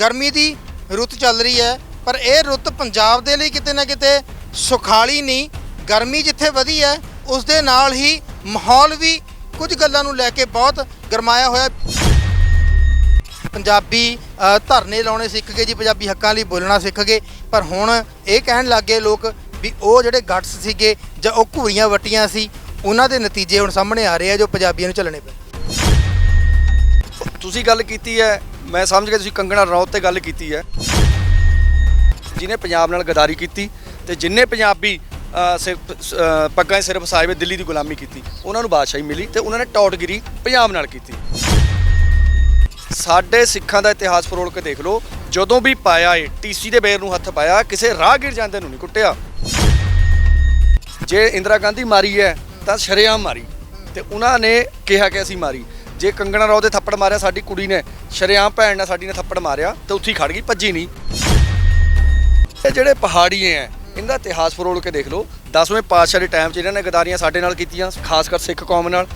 ਗਰਮੀ ਦੀ ਰੁੱਤ ਚੱਲ ਰਹੀ ਹੈ, ਪਰ ਇਹ ਰੁੱਤ ਪੰਜਾਬ ਦੇ ਲਈ ਕਿਤੇ ਨਾ ਕਿਤੇ ਸੁਖਾਲੀ ਨਹੀਂ। ਗਰਮੀ ਜਿੱਥੇ ਵਧੀ ਹੈ, ਉਸ ਦੇ ਨਾਲ ਹੀ ਮਾਹੌਲ ਵੀ ਕੁਝ ਗੱਲਾਂ ਨੂੰ ਲੈ ਕੇ ਬਹੁਤ ਗਰਮਾਇਆ ਹੋਇਆ। ਪੰਜਾਬੀ ਧਰਨੇ ਲਾਉਣੇ ਸਿੱਖ ਗਏ ਜੀ, ਪੰਜਾਬੀ ਹੱਕਾਂ ਲਈ ਬੋਲਣਾ ਸਿੱਖ ਗਏ। ਪਰ ਹੁਣ ਇਹ ਕਹਿਣ ਲੱਗੇ ਲੋਕ ਵੀ ਉਹ ਜਿਹੜੇ ਗੱਟਸ ਸੀਗੇ ਜਾਂ ਉਹ ਘੂਰੀਆਂ ਵਟੀਆਂ ਸੀ, ਉਹਨਾਂ ਦੇ ਨਤੀਜੇ ਹੁਣ ਸਾਹਮਣੇ ਆ ਰਹੇ ਆ ਜੋ ਪੰਜਾਬੀਆਂ ਨੂੰ ਚੱਲਣੇ ਪਏ। ਤੁਸੀਂ ਗੱਲ ਕੀਤੀ ਹੈ ਮੈਂ ਸਮਝ ਗਿਆ ਤੁਸੀਂ ਕੰਗਣਾ ਰਣੌਤ ਤੇ ਗੱਲ ਕੀਤੀ ਹੈ। ਜਿਨੇ ਪੰਜਾਬ ਨਾਲ ਗਦਾਰੀ ਕੀਤੀ ਤੇ ਜਿੰਨੇ ਪੰਜਾਬੀ ਅਹ, ਪੱਗਾਂ 'ਚ ਸਿਰ ਫਸਾਏ ਵੇ ਦਿੱਲੀ ਦੀ ਗੁਲਾਮੀ ਕੀਤੀ ਉਹਨਾਂ ਨੂੰ ਬਾਦਸ਼ਾਹੀ ਮਿਲੀ ਤੇ ਉਹਨਾਂ ਨੇ ਟੌਟਗਿਰੀ ਪੰਜਾਬ ਨਾਲ ਕੀਤੀ। ਸਾਡੇ ਸਿੱਖਾਂ ਦਾ ਇਤਿਹਾਸ ਫਰੋਲ ਕੇ ਦੇਖ ਲਓ ਜਦੋਂ ਵੀ ਪਾਇਆ ਏ ਟੀਸੀ ਦੇ ਬੇਰ ਨੂੰ ਹੱਥ ਪਾਇਆ ਕਿਸੇ ਰਾਹਗੀਰ ਜਾਂਦੇ ਨੂੰ ਨਹੀਂ ਕੁੱਟਿਆ। ਜੇ ਇੰਦਰਾ ਗਾਂਧੀ ਮਾਰੀ ਹੈ ਤਾਂ ਸ਼ਰੇਆਮ ਮਾਰੀ। ਤੇ ਉਹਨਾਂ ਨੇ ਕਿਹਾ ਕਿ ਅਸੀਂ ਮਾਰੀ। ਜੇ ਕੰਗਣਾ ਰਾਓ ਦੇ ਥੱਪੜ ਮਾਰਿਆ, ਸਾਡੀ ਕੁੜੀ ਨੇ, ਸ਼ਰੇਆਮ ਭੈਣ ਨੇ ਸਾਡੀ ਨੇ ਥੱਪੜ ਮਾਰਿਆ, ਤੇ ਉੱਥੇ ਹੀ ਖੜ ਗਈ, ਭੱਜੀ ਨਹੀਂ। ਇਹ ਜਿਹੜੇ ਪਹਾੜੀਏ ਐ, ਇਹਦਾ ਇਤਿਹਾਸ ਫਰੋਲ ਕੇ ਦੇਖ ਲਓ। 10ਵੇਂ ਪਾਤਸ਼ਾਹ ਦੇ ਟਾਈਮ 'ਚ ਇਹਨਾਂ ਨੇ ਗਦਾਰੀਆਂ ਸਾਡੇ ਨਾਲ ਕੀਤੀਆਂ, ਖਾਸ ਕਰ ਸਿੱਖ ਕੌਮ ਨਾਲ।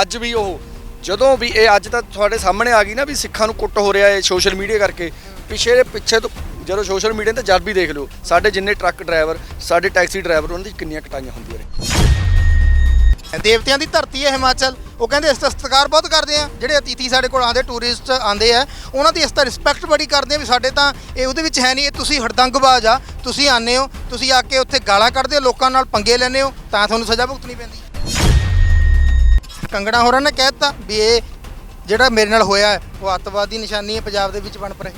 ਅੱਜ ਵੀ ਉਹ, ਜਦੋਂ ਵੀ ਇਹ ਅੱਜ ਤਾਂ ਤੁਹਾਡੇ ਸਾਹਮਣੇ ਆ ਗਈ ਨਾ ਵੀ ਸਿੱਖਾਂ ਨੂੰ ਕੁੱਟ ਹੋ ਰਿਹਾ ਹੈ ਸੋਸ਼ਲ ਮੀਡੀਆ ਕਰਕੇ, ਪਿਛੇ ਦੇ ਪਿੱਛੇ ਤੋਂ ਜਦੋਂ ਸੋਸ਼ਲ ਮੀਡੀਆ ਤੇ ਜਦ ਵੀ ਦੇਖ ਲਓ, ਸਾਡੇ ਜਿੰਨੇ ਟਰੱਕ ਡਰਾਈਵਰ ਸਾਡੇ ਟੈਕਸੀ ਡਰਾਈਵਰ ਉਹਨਾਂ ਦੀ ਕਿੰਨੀਆਂ ਕਟਾਈਆਂ ਹੁੰਦੀਆਂ ਨੇ। ਦੇਵਤਿਆਂ ਦੀ ਧਰਤੀ ਹੈ ਹਿਮਾਚਲ। ਉਹ ਕਹਿੰਦੇ ਇਸ ਦਾ ਸਤਿਕਾਰ ਬਹੁਤ ਕਰਦੇ ਆ। ਜਿਹੜੇ ਅਤੀਥੀ ਸਾਡੇ ਕੋਲ ਆਉਂਦੇ ਟੂਰਿਸਟ ਆਉਂਦੇ ਆ, ਉਹਨਾਂ ਦੀ ਇਸ ਦਾ ਰਿਸਪੈਕਟ ਬੜੀ ਕਰਦੇ ਆ ਵੀ ਸਾਡੇ ਤਾਂ ਇਹ ਉਹਦੇ ਵਿੱਚ ਹੈ ਨਹੀਂ, ਇਹ ਤੁਸੀਂ ਹੜਦੰਗਬਾਜ਼ ਆ, ਤੁਸੀਂ ਆਨੇ ਹੋ, ਤੁਸੀਂ ਆ ਕੇ ਉੱਥੇ ਗਾਲਾਂ ਕੱਢਦੇ ਹੋ, ਲੋਕਾਂ ਨਾਲ ਪੰਗੇ ਲੈਂਦੇ ਹੋ, ਤਾਂ ਤੁਹਾਨੂੰ ਸਜ਼ਾ ਭੁਗਤਣੀ ਪੈਂਦੀ। ਕੰਗਣਾ ਹੋਰਾਂ ਨੇ ਕਹਿ ਦਿੱਤਾ ਵੀ ਇਹ ਜਿਹੜਾ ਮੇਰੇ ਨਾਲ ਹੋਇਆ ਉਹ ਅੱਤਵਾਦ ਦੀ ਨਿਸ਼ਾਨੀ ਹੈ, ਪੰਜਾਬ ਦੇ ਵਿੱਚ ਬਣ ਪਰੇ।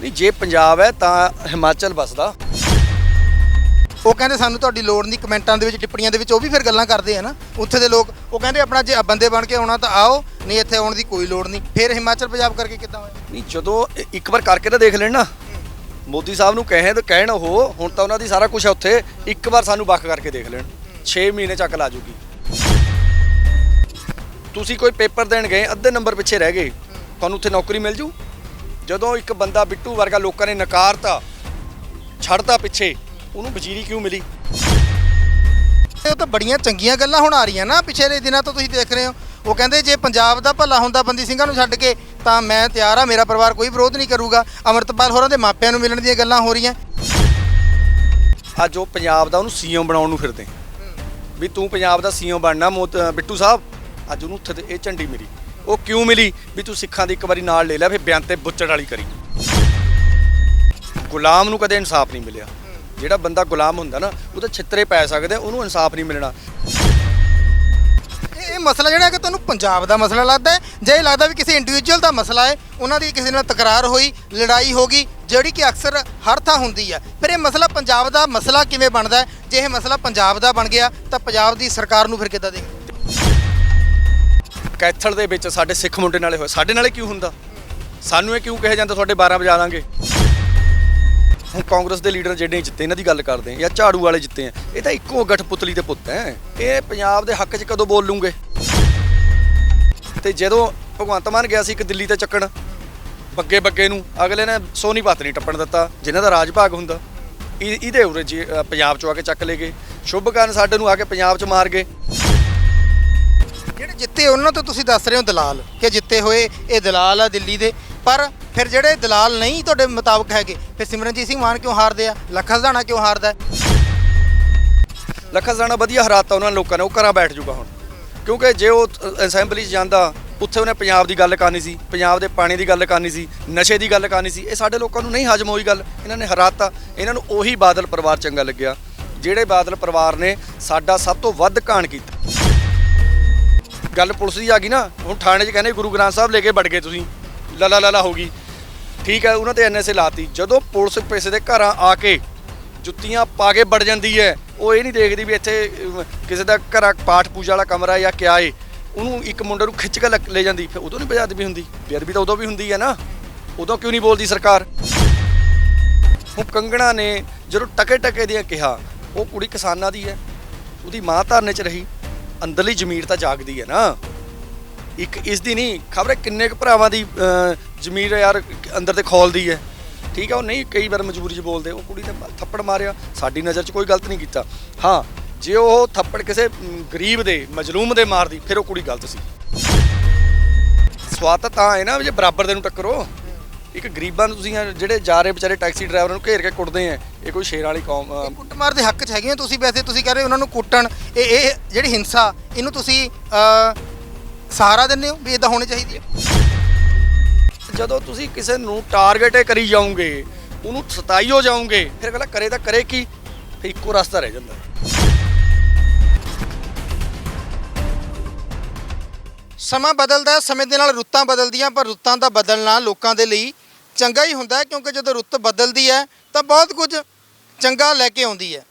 ਨਹੀਂ, ਜੇ ਪੰਜਾਬ ਹੈ, ਤਾਂ ਹਿਮਾਚਲ ਬਸਦਾ ਉਹ ਕਹਿੰਦੇ ਸਾਨੂੰ ਤੁਹਾਡੀ ਲੋੜ ਨਹੀਂ, ਕਮੈਂਟਾਂ ਦੇ ਵਿੱਚ, ਟਿੱਪਣੀਆਂ ਦੇ ਵਿੱਚ, ਉਹ ਵੀ ਫਿਰ ਗੱਲਾਂ ਕਰਦੇ ਆ ਨਾ। ਉੱਥੇ ਦੇ ਲੋਕ, ਉਹ ਕਹਿੰਦੇ ਆਪਣਾ ਜੇ ਬੰਦੇ ਬਣ ਕੇ ਆਉਣਾ ਤਾਂ ਆਓ, ਨਹੀਂ ਇੱਥੇ ਆਉਣ ਦੀ ਕੋਈ ਲੋੜ ਨਹੀਂ। ਫਿਰ ਹਿਮਾਚਲ ਪੰਜਾਬ ਕਰਕੇ ਕਿੱਦਾਂ ਹੋਇਆ? ਨਹੀਂ, ਜਦੋਂ ਇੱਕ ਵਾਰ ਕਰਕੇ ਤਾਂ ਦੇਖ ਲੈਣ ਨਾ। ਮੋਦੀ ਸਾਹਿਬ ਨੂੰ ਕਹੇ ਤਾਂ ਕਹਿਣ ਉਹ, ਹੁਣ ਤਾਂ ਉਹਨਾਂ ਦੀ ਸਾਰਾ ਕੁਝ ਹੈ ਉੱਥੇ, ਇੱਕ ਵਾਰ ਸਾਨੂੰ ਵੱਖ ਕਰਕੇ ਦੇਖ ਲੈਣ। 6 ਮਹੀਨੇ ਚੱਕ ਲਾ ਜੂਗੀ। ਤੁਸੀਂ ਕੋਈ ਪੇਪਰ ਦੇਣ ਗਏ, ਅੱਧੇ ਨੰਬਰ ਪਿੱਛੇ ਰਹਿ ਗਏ। ਤੁਹਾਨੂੰ ਉੱਥੇ ਨੌਕਰੀ ਮਿਲ ਜੂ। ਜਦੋਂ ਇੱਕ ਬੰਦਾ ਬਿੱਟੂ ਵਰਗਾ ਲੋਕਾਂ ਨੇ ਨਕਾਰਤਾ, ਛੱਡਤਾ ਪਿੱਛੇ ਉਹਨੂੰ ਵਜ਼ੀਰੀ ਕਿਉਂ ਮਿਲੀ? ਇਹ ਤਾਂ ਬੜੀਆਂ ਚੰਗੀਆਂ ਗੱਲਾਂ ਹੁਣ ਆ ਰਹੀਆਂ ਨਾ। ਪਿਛਲੇ ਦਿਨਾਂ ਤੋਂ ਤੁਸੀਂ ਦੇਖ ਰਹੇ ਹੋ। ਉਹ ਕਹਿੰਦੇ ਜੇ ਪੰਜਾਬ ਦਾ ਭਲਾ ਹੁੰਦਾ ਬੰਦੀ ਸਿੰਘਾਂ ਨੂੰ ਛੱਡ ਕੇ ਤਾਂ ਮੈਂ ਤਿਆਰ ਆ। ਮੇਰਾ ਪਰਿਵਾਰ ਕੋਈ ਵਿਰੋਧ ਨਹੀਂ ਕਰੂਗਾ। ਅਮਰਤਪਾਲ ਹੋਰਾਂ ਦੇ ਮਾਪਿਆਂ ਨੂੰ ਮਿਲਣ ਦੀਆਂ ਗੱਲਾਂ ਹੋ ਰਹੀਆਂ। ਅੱਜ ਉਹ ਪੰਜਾਬ ਦਾ ਉਹਨੂੰ ਸੀਐਮ ਬਣਾਉਣ ਨੂੰ ਫਿਰਦੇ। ਵੀ ਤੂੰ ਪੰਜਾਬ ਦਾ ਸੀਐਮ ਬਣਨਾ ਬਿੱਟੂ ਸਾਹਿਬ। ਅੱਜ ਉਹਨੂੰ ਉੱਥੇ ਇਹ ਝੰਡੀ ਮਿਲੀ। ਉਹ ਕਿਉਂ ਮਿਲੀ? ਵੀ ਤੂੰ ਸਿੱਖਾਂ ਦੀ ਇੱਕ ਵਾਰੀ ਨਾਲ ਲੈ ਲੈ ਫਿਰ ਬਿਆਨ ਤੇ ਬੁੱਚੜ ਵਾਲੀ ਕਰੀ। ਗੁਲਾਮ ਨੂੰ ਕਦੇ ਇਨਸਾਫ ਨਹੀਂ ਮਿਲਿਆ। ਜਿਹੜਾ ਬੰਦਾ ਗੁਲਾਮ ਹੁੰਦਾ ਨਾ ਉਹ ਤਾਂ ਛਿੱਤਰੇ ਪੈ ਸਕਦੇ ਉਹਨੂੰ ਇਨਸਾਫ ਨਹੀਂ ਮਿਲਣਾ। ਇਹ ਮਸਲਾ ਜਿਹੜਾ ਹੈ ਕਿ ਤੁਹਾਨੂੰ ਪੰਜਾਬ ਦਾ ਮਸਲਾ ਲੱਗਦਾ ਹੈ। ਜਾਂ ਇਹ ਲੱਗਦਾ ਵੀ ਕਿਸੇ ਇੰਡੀਵਿਜੂਅਲ ਦਾ ਮਸਲਾ ਹੈ ਉਹਨਾਂ ਦੀ ਕਿਸੇ ਨਾਲ ਤਕਰਾਰ ਹੋਈ ਲੜਾਈ ਹੋ ਗਈ ਜਿਹੜੀ ਕਿ ਅਕਸਰ ਹਰ ਥਾਂ ਹੁੰਦੀ ਹੈ। ਫਿਰ ਇਹ ਮਸਲਾ ਪੰਜਾਬ ਦਾ ਮਸਲਾ ਕਿਵੇਂ ਬਣਦਾ ਹੈ? ਜੇ ਇਹ ਮਸਲਾ ਪੰਜਾਬ ਦਾ ਬਣ ਗਿਆ ਤਾਂ ਪੰਜਾਬ ਦੀ ਸਰਕਾਰ ਨੂੰ ਫਿਰ ਕਿੱਦਾਂ ਦੇ ਕੈਥਲ ਦੇ ਵਿੱਚ ਸਾਡੇ ਸਿੱਖ ਮੁੰਡੇ ਨਾਲੇ ਹੋਏ। ਸਾਡੇ ਨਾਲੇ ਕਿਉਂ ਹੁੰਦਾ? ਸਾਨੂੰ ਇਹ ਕਿਉਂ ਕਿਹਾ ਜਾਂਦਾ ਤੁਹਾਡੇ 12 ਵਜਾ ਦਾਂਗੇ? ਹੁਣ ਕਾਂਗਰਸ ਦੇ ਲੀਡਰ ਜਿਹੜੇ ਜਿੱਤੇ ਇਹਨਾਂ ਦੀ ਗੱਲ ਕਰਦੇ ਆ ਜਾਂ ਝਾੜੂ ਵਾਲੇ ਜਿੱਤੇ ਆ ਇਹ ਤਾਂ ਇੱਕੋ ਗਠਪੁਤਲੀ ਦੇ ਪੁੱਤ ਐ ਇਹ ਪੰਜਾਬ ਦੇ ਹੱਕ 'ਚ ਕਦੋਂ ਬੋਲ ਲੂੰਗੇ? ਤੇ ਜਦੋਂ ਭਗਵੰਤ ਮਾਨ ਗਿਆ ਸੀ ਇੱਕ ਦਿੱਲੀ ਤੇ ਚੱਕਣ ਬੱਗੇ ਬੱਗੇ ਨੂੰ ਅਗਲੇ ਨੇ ਸੋਨੀਪਤ ਨਹੀਂ ਟੱਪਣ ਦਿੱਤਾ ਜਿਨ੍ਹਾਂ ਦਾ ਰਾਜ ਭਾਗ ਹੁੰਦਾ। ਇਹ- ਇਹਦੇ ਉਰੇ ਜੀ, ਪੰਜਾਬ 'ਚੋਂ ਆ ਕੇ ਚੱਕ ਲੈ ਗਏ। ਸ਼ੁਭਕਰਨ ਸਾਡੇ ਨੂੰ ਆ ਕੇ ਪੰਜਾਬ 'ਚ ਮਾਰ ਗਏ। ਜਿਹੜੇ ਜਿੱਤੇ ਉਹਨਾਂ ਤੋਂ ਤੁਸੀਂ ਦੱਸ ਰਹੇ ਹੋ ਦਲਾਲ ਕਿ ਜਿੱਤੇ ਹੋਏ ਇਹ ਦਲਾਲ ਆ ਦਿੱਲੀ ਦੇ ਪਰ ਫਿਰ ਜਿਹੜੇ ਦਲਾਲ ਨਹੀਂ ਤੁਹਾਡੇ ਮੁਤਾਬਕ ਹੈਗੇ, ਫਿਰ ਸਿਮਰਨਜੀਤ ਸਿੰਘ ਮਾਨ ਕਿਉਂ ਹਾਰਦੇ ਆ? ਲੱਖਾ ਸਧਾਣਾ ਕਿਉਂ ਹਾਰਦਾ ਹੈ? ਲੱਖਾ ਜਾਣਾ ਵਧੀਆ ਹਰਾਤਾ ਉਹਨਾਂ ਲੋਕਾਂ ਨੇ, ਉਹ ਘਰਾਂ ਬੈਠ ਜੂਗਾ ਹੁਣ। ਕਿਉਂਕਿ ਜੇ ਉਹ ਅਸੈਂਬਲੀ 'ਚ ਜਾਂਦਾ, ਉੱਥੇ ਉਹਨੇ ਪੰਜਾਬ ਦੀ ਗੱਲ ਕਰਨੀ ਸੀ, ਪੰਜਾਬ ਦੇ ਪਾਣੀ ਦੀ ਗੱਲ ਕਰਨੀ ਸੀ, ਨਸ਼ੇ ਦੀ ਗੱਲ ਕਰਨੀ ਸੀ, ਇਹ ਸਾਡੇ ਲੋਕਾਂ ਨੂੰ ਨਹੀਂ ਹਜਮ ਹੋਈ ਗੱਲ, ਇਹਨਾਂ ਨੇ ਹਰਾਤਾ, ਇਹਨਾਂ ਨੂੰ ਉਹੀ ਬਾਦਲ ਪਰਿਵਾਰ ਚੰਗਾ ਲੱਗਿਆ। ਜਿਹੜੇ ਬਾਦਲ ਪਰਿਵਾਰ ਨੇ ਸਾਡਾ ਸਭ ਤੋਂ ਵੱਧ ਘਾਣ ਕੀਤਾ। ਗੱਲ ਪੁਲਿਸ ਦੀ ਆ ਗਈ ਨਾ, ਹੁਣ ਥਾਣੇ 'ਚ ਕਹਿੰਦੇ ਗੁਰੂ ਗ੍ਰੰਥ ਸਾਹਿਬ ਲੈ ਕੇ ਵੜ ਗਏ ਤੁਸੀਂ। ਲਲਾ ਲਲਾ ਹੋ ਗਈ। ਠੀਕ ਹੈ, ਉਹਨਾਂ ਤੇ ਐਨਐਸਏ ਲਾਤੀ। ਜਦੋਂ ਪੁਲਿਸ ਕਿਸੇ ਦੇ ਘਰਾਂ ਆ ਕੇ ਜੁੱਤੀਆਂ ਪਾ ਕੇ ਵੜ ਜਾਂਦੀ ਹੈ, ਉਹ ਇਹ ਨਹੀਂ ਦੇਖਦੀ ਵੀ ਇੱਥੇ ਕਿਸੇ ਦਾ ਘਰਾਂ ਪਾਠ ਪੂਜਾ ਵਾਲਾ ਕਮਰਾ ਜਾਂ ਕਿਆ ਏ, ਉਹਨੂੰ ਇੱਕ ਮੁੰਡੇ ਨੂੰ ਖਿੱਚ ਕੇ ਲੈ- ਜਾਂਦੀ। ਫਿਰ ਉਦੋਂ ਨਹੀਂ ਬੇਅਦਬੀ ਹੁੰਦੀ। ਬੇਅਦਬੀ ਤਾਂ ਉਦੋਂ ਵੀ ਹੁੰਦੀ ਹੈ ਨਾ। ਉਦੋਂ ਕਿਉਂ ਨਹੀਂ ਬੋਲਦੀ ਸਰਕਾਰ? ਹੁਣ ਕੰਗਣਾ ਨੇ ਜਦੋਂ ਟਕੇ ਟਕੇ ਦੀਆਂ ਕਿਹਾ, ਉਹ ਕੁੜੀ ਕਿਸਾਨਾਂ ਦੀ ਹੈ। ਉਹਦੀ ਮਾਂ ਧਰਨੇ 'ਚ ਰਹੀ। ਅੰਦਰਲੀ ਜ਼ਮੀਰ ਤਾਂ ਜਾਗਦੀ ਹੈ ਨਾ। ਇੱਕ ਇਸ ਦੀ ਨਹੀਂ ਖਬਰ ਕਿੰਨੇ ਕੁ ਭਰਾਵਾਂ ਦੀ ਜ਼ਮੀਰ ਯਾਰ ਅੰਦਰ ਤੇ ਖੋਲਦੀ ਹੈ। ਠੀਕ ਹੈ ਉਹ ਨਹੀਂ ਕਈ ਵਾਰ ਮਜਬੂਰੀ 'ਚ ਬੋਲਦੇ ਉਹ ਕੁੜੀ ਨੇ ਥੱਪੜ ਮਾਰਿਆ ਸਾਡੀ ਨਜ਼ਰ 'ਚ ਕੋਈ ਗਲਤ ਨਹੀਂ ਕੀਤਾ। ਹਾਂ ਜੇ ਉਹ ਥੱਪੜ ਕਿਸੇ ਗਰੀਬ ਦੇ ਮਜਲੂਮ ਦੇ ਮਾਰਦੀ ਫਿਰ ਉਹ ਕੁੜੀ ਗਲਤ ਸੀ। ਸਵਾਦ ਤਾਂ ਹੈ ਨਾ ਵੀ ਜੇ ਬਰਾਬਰ ਦੇ ਨੂੰ ਟੱਕਰੋ। ਇੱਕ ਗਰੀਬਾਂ ਨੂੰ ਤੁਸੀਂ ਜਿਹੜੇ ਜਾ ਰਹੇ ਵਿਚਾਰੇ ਟੈਕਸੀ ਡਰਾਈਵਰਾਂ ਨੂੰ ਘੇਰ ਕੇ ਕੁੱਟਦੇ ਆ ਇਹ ਕੋਈ ਸ਼ੇਰ ਵਾਲੀ ਕੌਮ ਅ, ਕੁੱਟਮਾਰ ਦੇ ਹੱਕ 'ਚ ਹੈਗੇ ਤੁਸੀਂ ਵੈਸੇ ਤੁਸੀਂ ਕਹ ਰਹੇ ਹੋ ਉਹਨਾਂ ਨੂੰ ਕੁੱਟਣ ਇਹ ਇਹ ਜਿਹੜੀ ਹਿੰਸਾ ਇਹਨੂੰ ਤੁਸੀਂ ਸਹਾਰਾ ਦਿੰਦੇ ਹੋ ਵੀ ਇਦਾਂ ਹੋਣੀ ਚਾਹੀਦੀ ਹੈ? ਜਦੋਂ ਤੁਸੀਂ ਕਿਸੇ ਨੂੰ ਟਾਰਗੇਟ ਕਰੀ ਜਾਓਗੇ ਉਹਨੂੰ ਸਤਾਈ ਹੋ ਜਾਓਗੇ ਫਿਰ ਅਗਲਾ ਕਰੇ ਤਾਂ ਕਰੇ ਕੀ? ਫਿਰ ਇੱਕੋ ਰਸਤਾ ਰਹਿ ਜਾਂਦਾ। ਸਮਾਂ ਬਦਲਦਾ ਹੈ ਸਮੇਂ ਦੇ ਨਾਲ ਰੁੱਤਾਂ ਬਦਲਦੀਆਂ ਪਰ ਰੁੱਤਾਂ ਦਾ ਬਦਲਣਾ ਲੋਕਾਂ ਦੇ ਲਈ ਚੰਗਾ ਹੀ ਹੁੰਦਾ ਹੈ ਕਿਉਂਕਿ ਜਦੋਂ ਰੁੱਤ ਬਦਲਦੀ ਹੈ ਤਾਂ ਬਹੁਤ ਕੁਝ ਚੰਗਾ ਲੈ ਕੇ ਆਉਂਦੀ ਹੈ।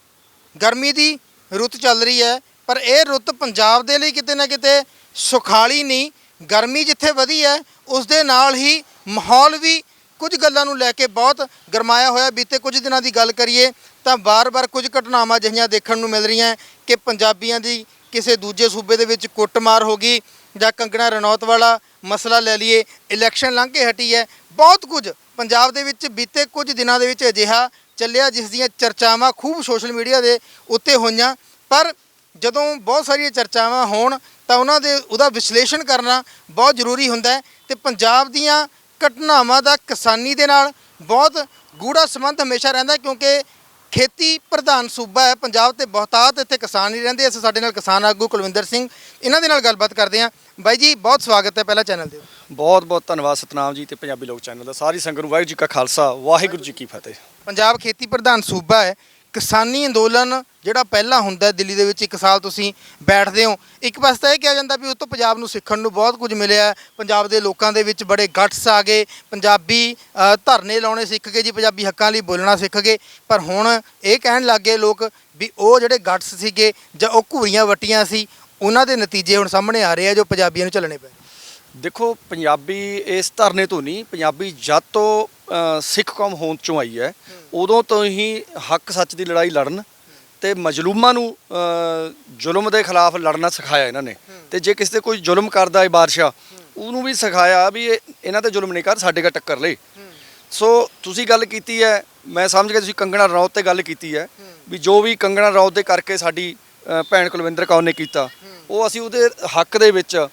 ਗਰਮੀ ਦੀ ਰੁੱਤ ਚੱਲ ਰਹੀ ਹੈ ਪਰ ਇਹ ਰੁੱਤ ਪੰਜਾਬ ਦੇ ਲਈ ਕਿਤੇ ਨਾ ਕਿਤੇ ਸੁਖਾਲੀ ਨਹੀਂ, ਗਰਮੀ ਜਿੱਥੇ ਵਧੀ ਹੈ ਉਸ ਦੇ ਨਾਲ ਹੀ ਮਾਹੌਲ ਵੀ ਕੁਝ ਗੱਲਾਂ ਨੂੰ ਲੈ ਕੇ ਬਹੁਤ ਗਰਮਾਇਆ ਹੋਇਆ। ਬੀਤੇ ਕੁਝ ਦਿਨਾਂ ਦੀ ਗੱਲ ਕਰੀਏ ਤਾਂ ਬਾਰ-ਬਾਰ ਕੁਝ ਘਟਨਾਵਾਂ ਅਜਿਹੀਆਂ ਦੇਖਣ ਨੂੰ ਮਿਲ ਰਹੀਆਂ ਕਿ ਪੰਜਾਬੀਆਂ ਦੀ ਕਿਸੇ ਦੂਜੇ ਸੂਬੇ ਦੇ ਵਿੱਚ ਕੁੱਟਮਾਰ ਹੋ ਗਈ ਜਾਂ ਕੰਗਣਾ ਰਣੌਤ ਵਾਲਾ ਮਸਲਾ ਲੈ ਲਈਏ, ਇਲੈਕਸ਼ਨ ਲੰਘ ਕੇ ਹਟੀ ਹੈ। ਬਹੁਤ ਕੁਝ ਪੰਜਾਬ ਦੇ ਵਿੱਚ ਬੀਤੇ ਕੁਝ ਦਿਨਾਂ ਦੇ ਵਿੱਚ ਅਜਿਹਾ ਚੱਲਿਆ ਜਿਸ ਦੀਆਂ ਚਰਚਾਵਾਂ ਖੂਬ ਸੋਸ਼ਲ ਮੀਡੀਆ ਦੇ ਉੱਤੇ ਹੋਈਆਂ। ਪਰ ਜਦੋਂ ਬਹੁਤ ਸਾਰੀਆਂ ਚਰਚਾਵਾਂ ਹੋਣ ਤਾਂ ਉਹਨਾਂ ਦੇ ਉਹਦਾ ਵਿਸ਼ਲੇਸ਼ਣ ਕਰਨਾ ਬਹੁਤ ਜ਼ਰੂਰੀ ਹੁੰਦਾ ਹੈ ਤੇ ਪੰਜਾਬ ਦੀਆਂ ਘਟਨਾਵਾਂ ਦਾ ਕਿਸਾਨੀ ਦੇ ਨਾਲ ਬਹੁਤ ਗੂੜਾ ਸੰਬੰਧ ਹਮੇਸ਼ਾ ਰਹਿੰਦਾ ਕਿਉਂਕਿ ਖੇਤੀ ਪ੍ਰਧਾਨ ਸੂਬਾ ਹੈ ਪੰਜਾਬ ਤੇ ਬਹੁਤਾਤ ਇੱਥੇ ਕਿਸਾਨ ਹੀ ਰਹਿੰਦੇ ਇਸ ਸਾਡੇ ਨਾਲ ਕਿਸਾਨ ਆਗੂ ਕੁਲਵਿੰਦਰ ਸਿੰਘ ਇਹਨਾਂ ਦੇ ਨਾਲ ਗੱਲਬਾਤ ਕਰਦੇ ਹਾਂ। ਬਾਈ ਜੀ ਬਹੁਤ ਸਵਾਗਤ ਹੈ ਪਹਿਲਾ ਚੈਨਲ ਦੇ ਬਹੁਤ ਬਹੁਤ ਧੰਨਵਾਦ ਸਤਨਾਮ ਜੀ ਤੇ ਪੰਜਾਬੀ ਲੋਕ ਚੈਨਲ ਦਾ। ਸਾਰੀ ਸੰਗਤ ਨੂੰ ਵਾਹਿਗੁਰੂ ਜੀ ਕਾ ਖਾਲਸਾ ਵਾਹਿਗੁਰੂ ਜੀ ਕੀ ਫਤਿਹ। ਪੰਜਾਬ ਖੇਤੀ ਪ੍ਰਧਾਨ ਸੂਬਾ ਹੈ। ਕਿਸਾਨੀ ਅੰਦੋਲਨ ਜਿਹੜਾ ਪਹਿਲਾਂ ਹੁੰਦਾ ਦਿੱਲੀ ਦੇ ਵਿੱਚ, ਇੱਕ ਸਾਲ ਤੁਸੀਂ ਬੈਠਦੇ ਹੋ। ਇੱਕ ਪਾਸੇ ਤਾਂ ਇਹ ਕਿਹਾ ਜਾਂਦਾ ਵੀ ਉਹ ਤੋਂ ਪੰਜਾਬ ਨੂੰ ਸਿੱਖਣ ਨੂੰ ਬਹੁਤ ਕੁਝ ਮਿਲਿਆ ਪੰਜਾਬ ਦੇ ਲੋਕਾਂ ਦੇ ਵਿੱਚ ਬੜੇ ਗਟਸ ਆ ਗਏ। ਪੰਜਾਬੀ ਧਰਨੇ ਲਾਉਣੇ ਸਿੱਖ ਗਏ ਜੀ, ਪੰਜਾਬੀ ਹੱਕਾਂ ਲਈ ਬੋਲਣਾ ਸਿੱਖ ਗਏ। ਪਰ ਹੁਣ ਇਹ ਕਹਿਣ ਲੱਗ ਗਏ ਲੋਕ ਵੀ ਉਹ ਜਿਹੜੇ ਗਟਸ ਸੀਗੇ ਜਾਂ ਉਹ ਘੂਰੀਆਂ ਵਟੀਆਂ ਸੀ, ਉਹਨਾਂ ਦੇ ਨਤੀਜੇ ਹੁਣ ਸਾਹਮਣੇ ਆ ਰਹੇ ਆ ਜੋ ਪੰਜਾਬੀਆਂ ਨੂੰ ਝੱਲਣੇ ਪਏ। ਦੇਖੋ, ਪੰਜਾਬੀ ਇਸ ਧਰਨੇ ਤੋਂ ਨਹੀਂ, ਪੰਜਾਬੀ ਜਦ ਤੋਂ ਸਿੱਖ ਕੌਮ ਹੋਂਦ ਚੋਂ ਆਈ ਹੈ। ਉਦੋਂ ਤੋਂ ਹੀ ਹੱਕ ਸੱਚ ਦੀ ਲੜਾਈ ਲੜਨ ਤੇ ਮਜਲੂਮਾਂ ਨੂੰ ਜ਼ੁਲਮ ਦੇ ਖਿਲਾਫ ਲੜਨਾ ਸਿਖਾਇਆ ਇਹਨਾਂ ਨੇ। ਤੇ ਜੇ ਕਿਸੇ ਤੇ ਕੋਈ ਜ਼ੁਲਮ ਕਰਦਾ ਹੈ ਬਾਦਸ਼ਾਹ, ਉਹਨੂੰ ਵੀ ਸਿਖਾਇਆ ਵੀ ਇਹ- ਇਹਨਾਂ ਤੇ ਜ਼ੁਲਮ ਨਹੀਂ ਕਰ, ਸਾਡੇ ਨਾਲ ਟੱਕਰ ਲੈ ਸੋ ਤੁਸੀਂ ਗੱਲ ਕੀਤੀ ਹੈ, ਮੈਂ ਸਮਝ ਗਿਆ ਤੁਸੀਂ ਕੰਗਣਾ ਰਣੌਤ ਤੇ ਗੱਲ ਕੀਤੀ ਹੈ, ਵੀ ਜੋ ਵੀ ਕੰਗਣਾ ਰਣੌਤ ਦੇ ਕਰਕੇ ਸਾਡੀ ਭੈਣ ਕੁਲਵਿੰਦਰ ਕੌਰ ਨੇ ਕੀਤਾ, ਉਹ ਅਸੀਂ ਉਹਦੇ ਹੱਕ ਦੇ ਵਿੱਚ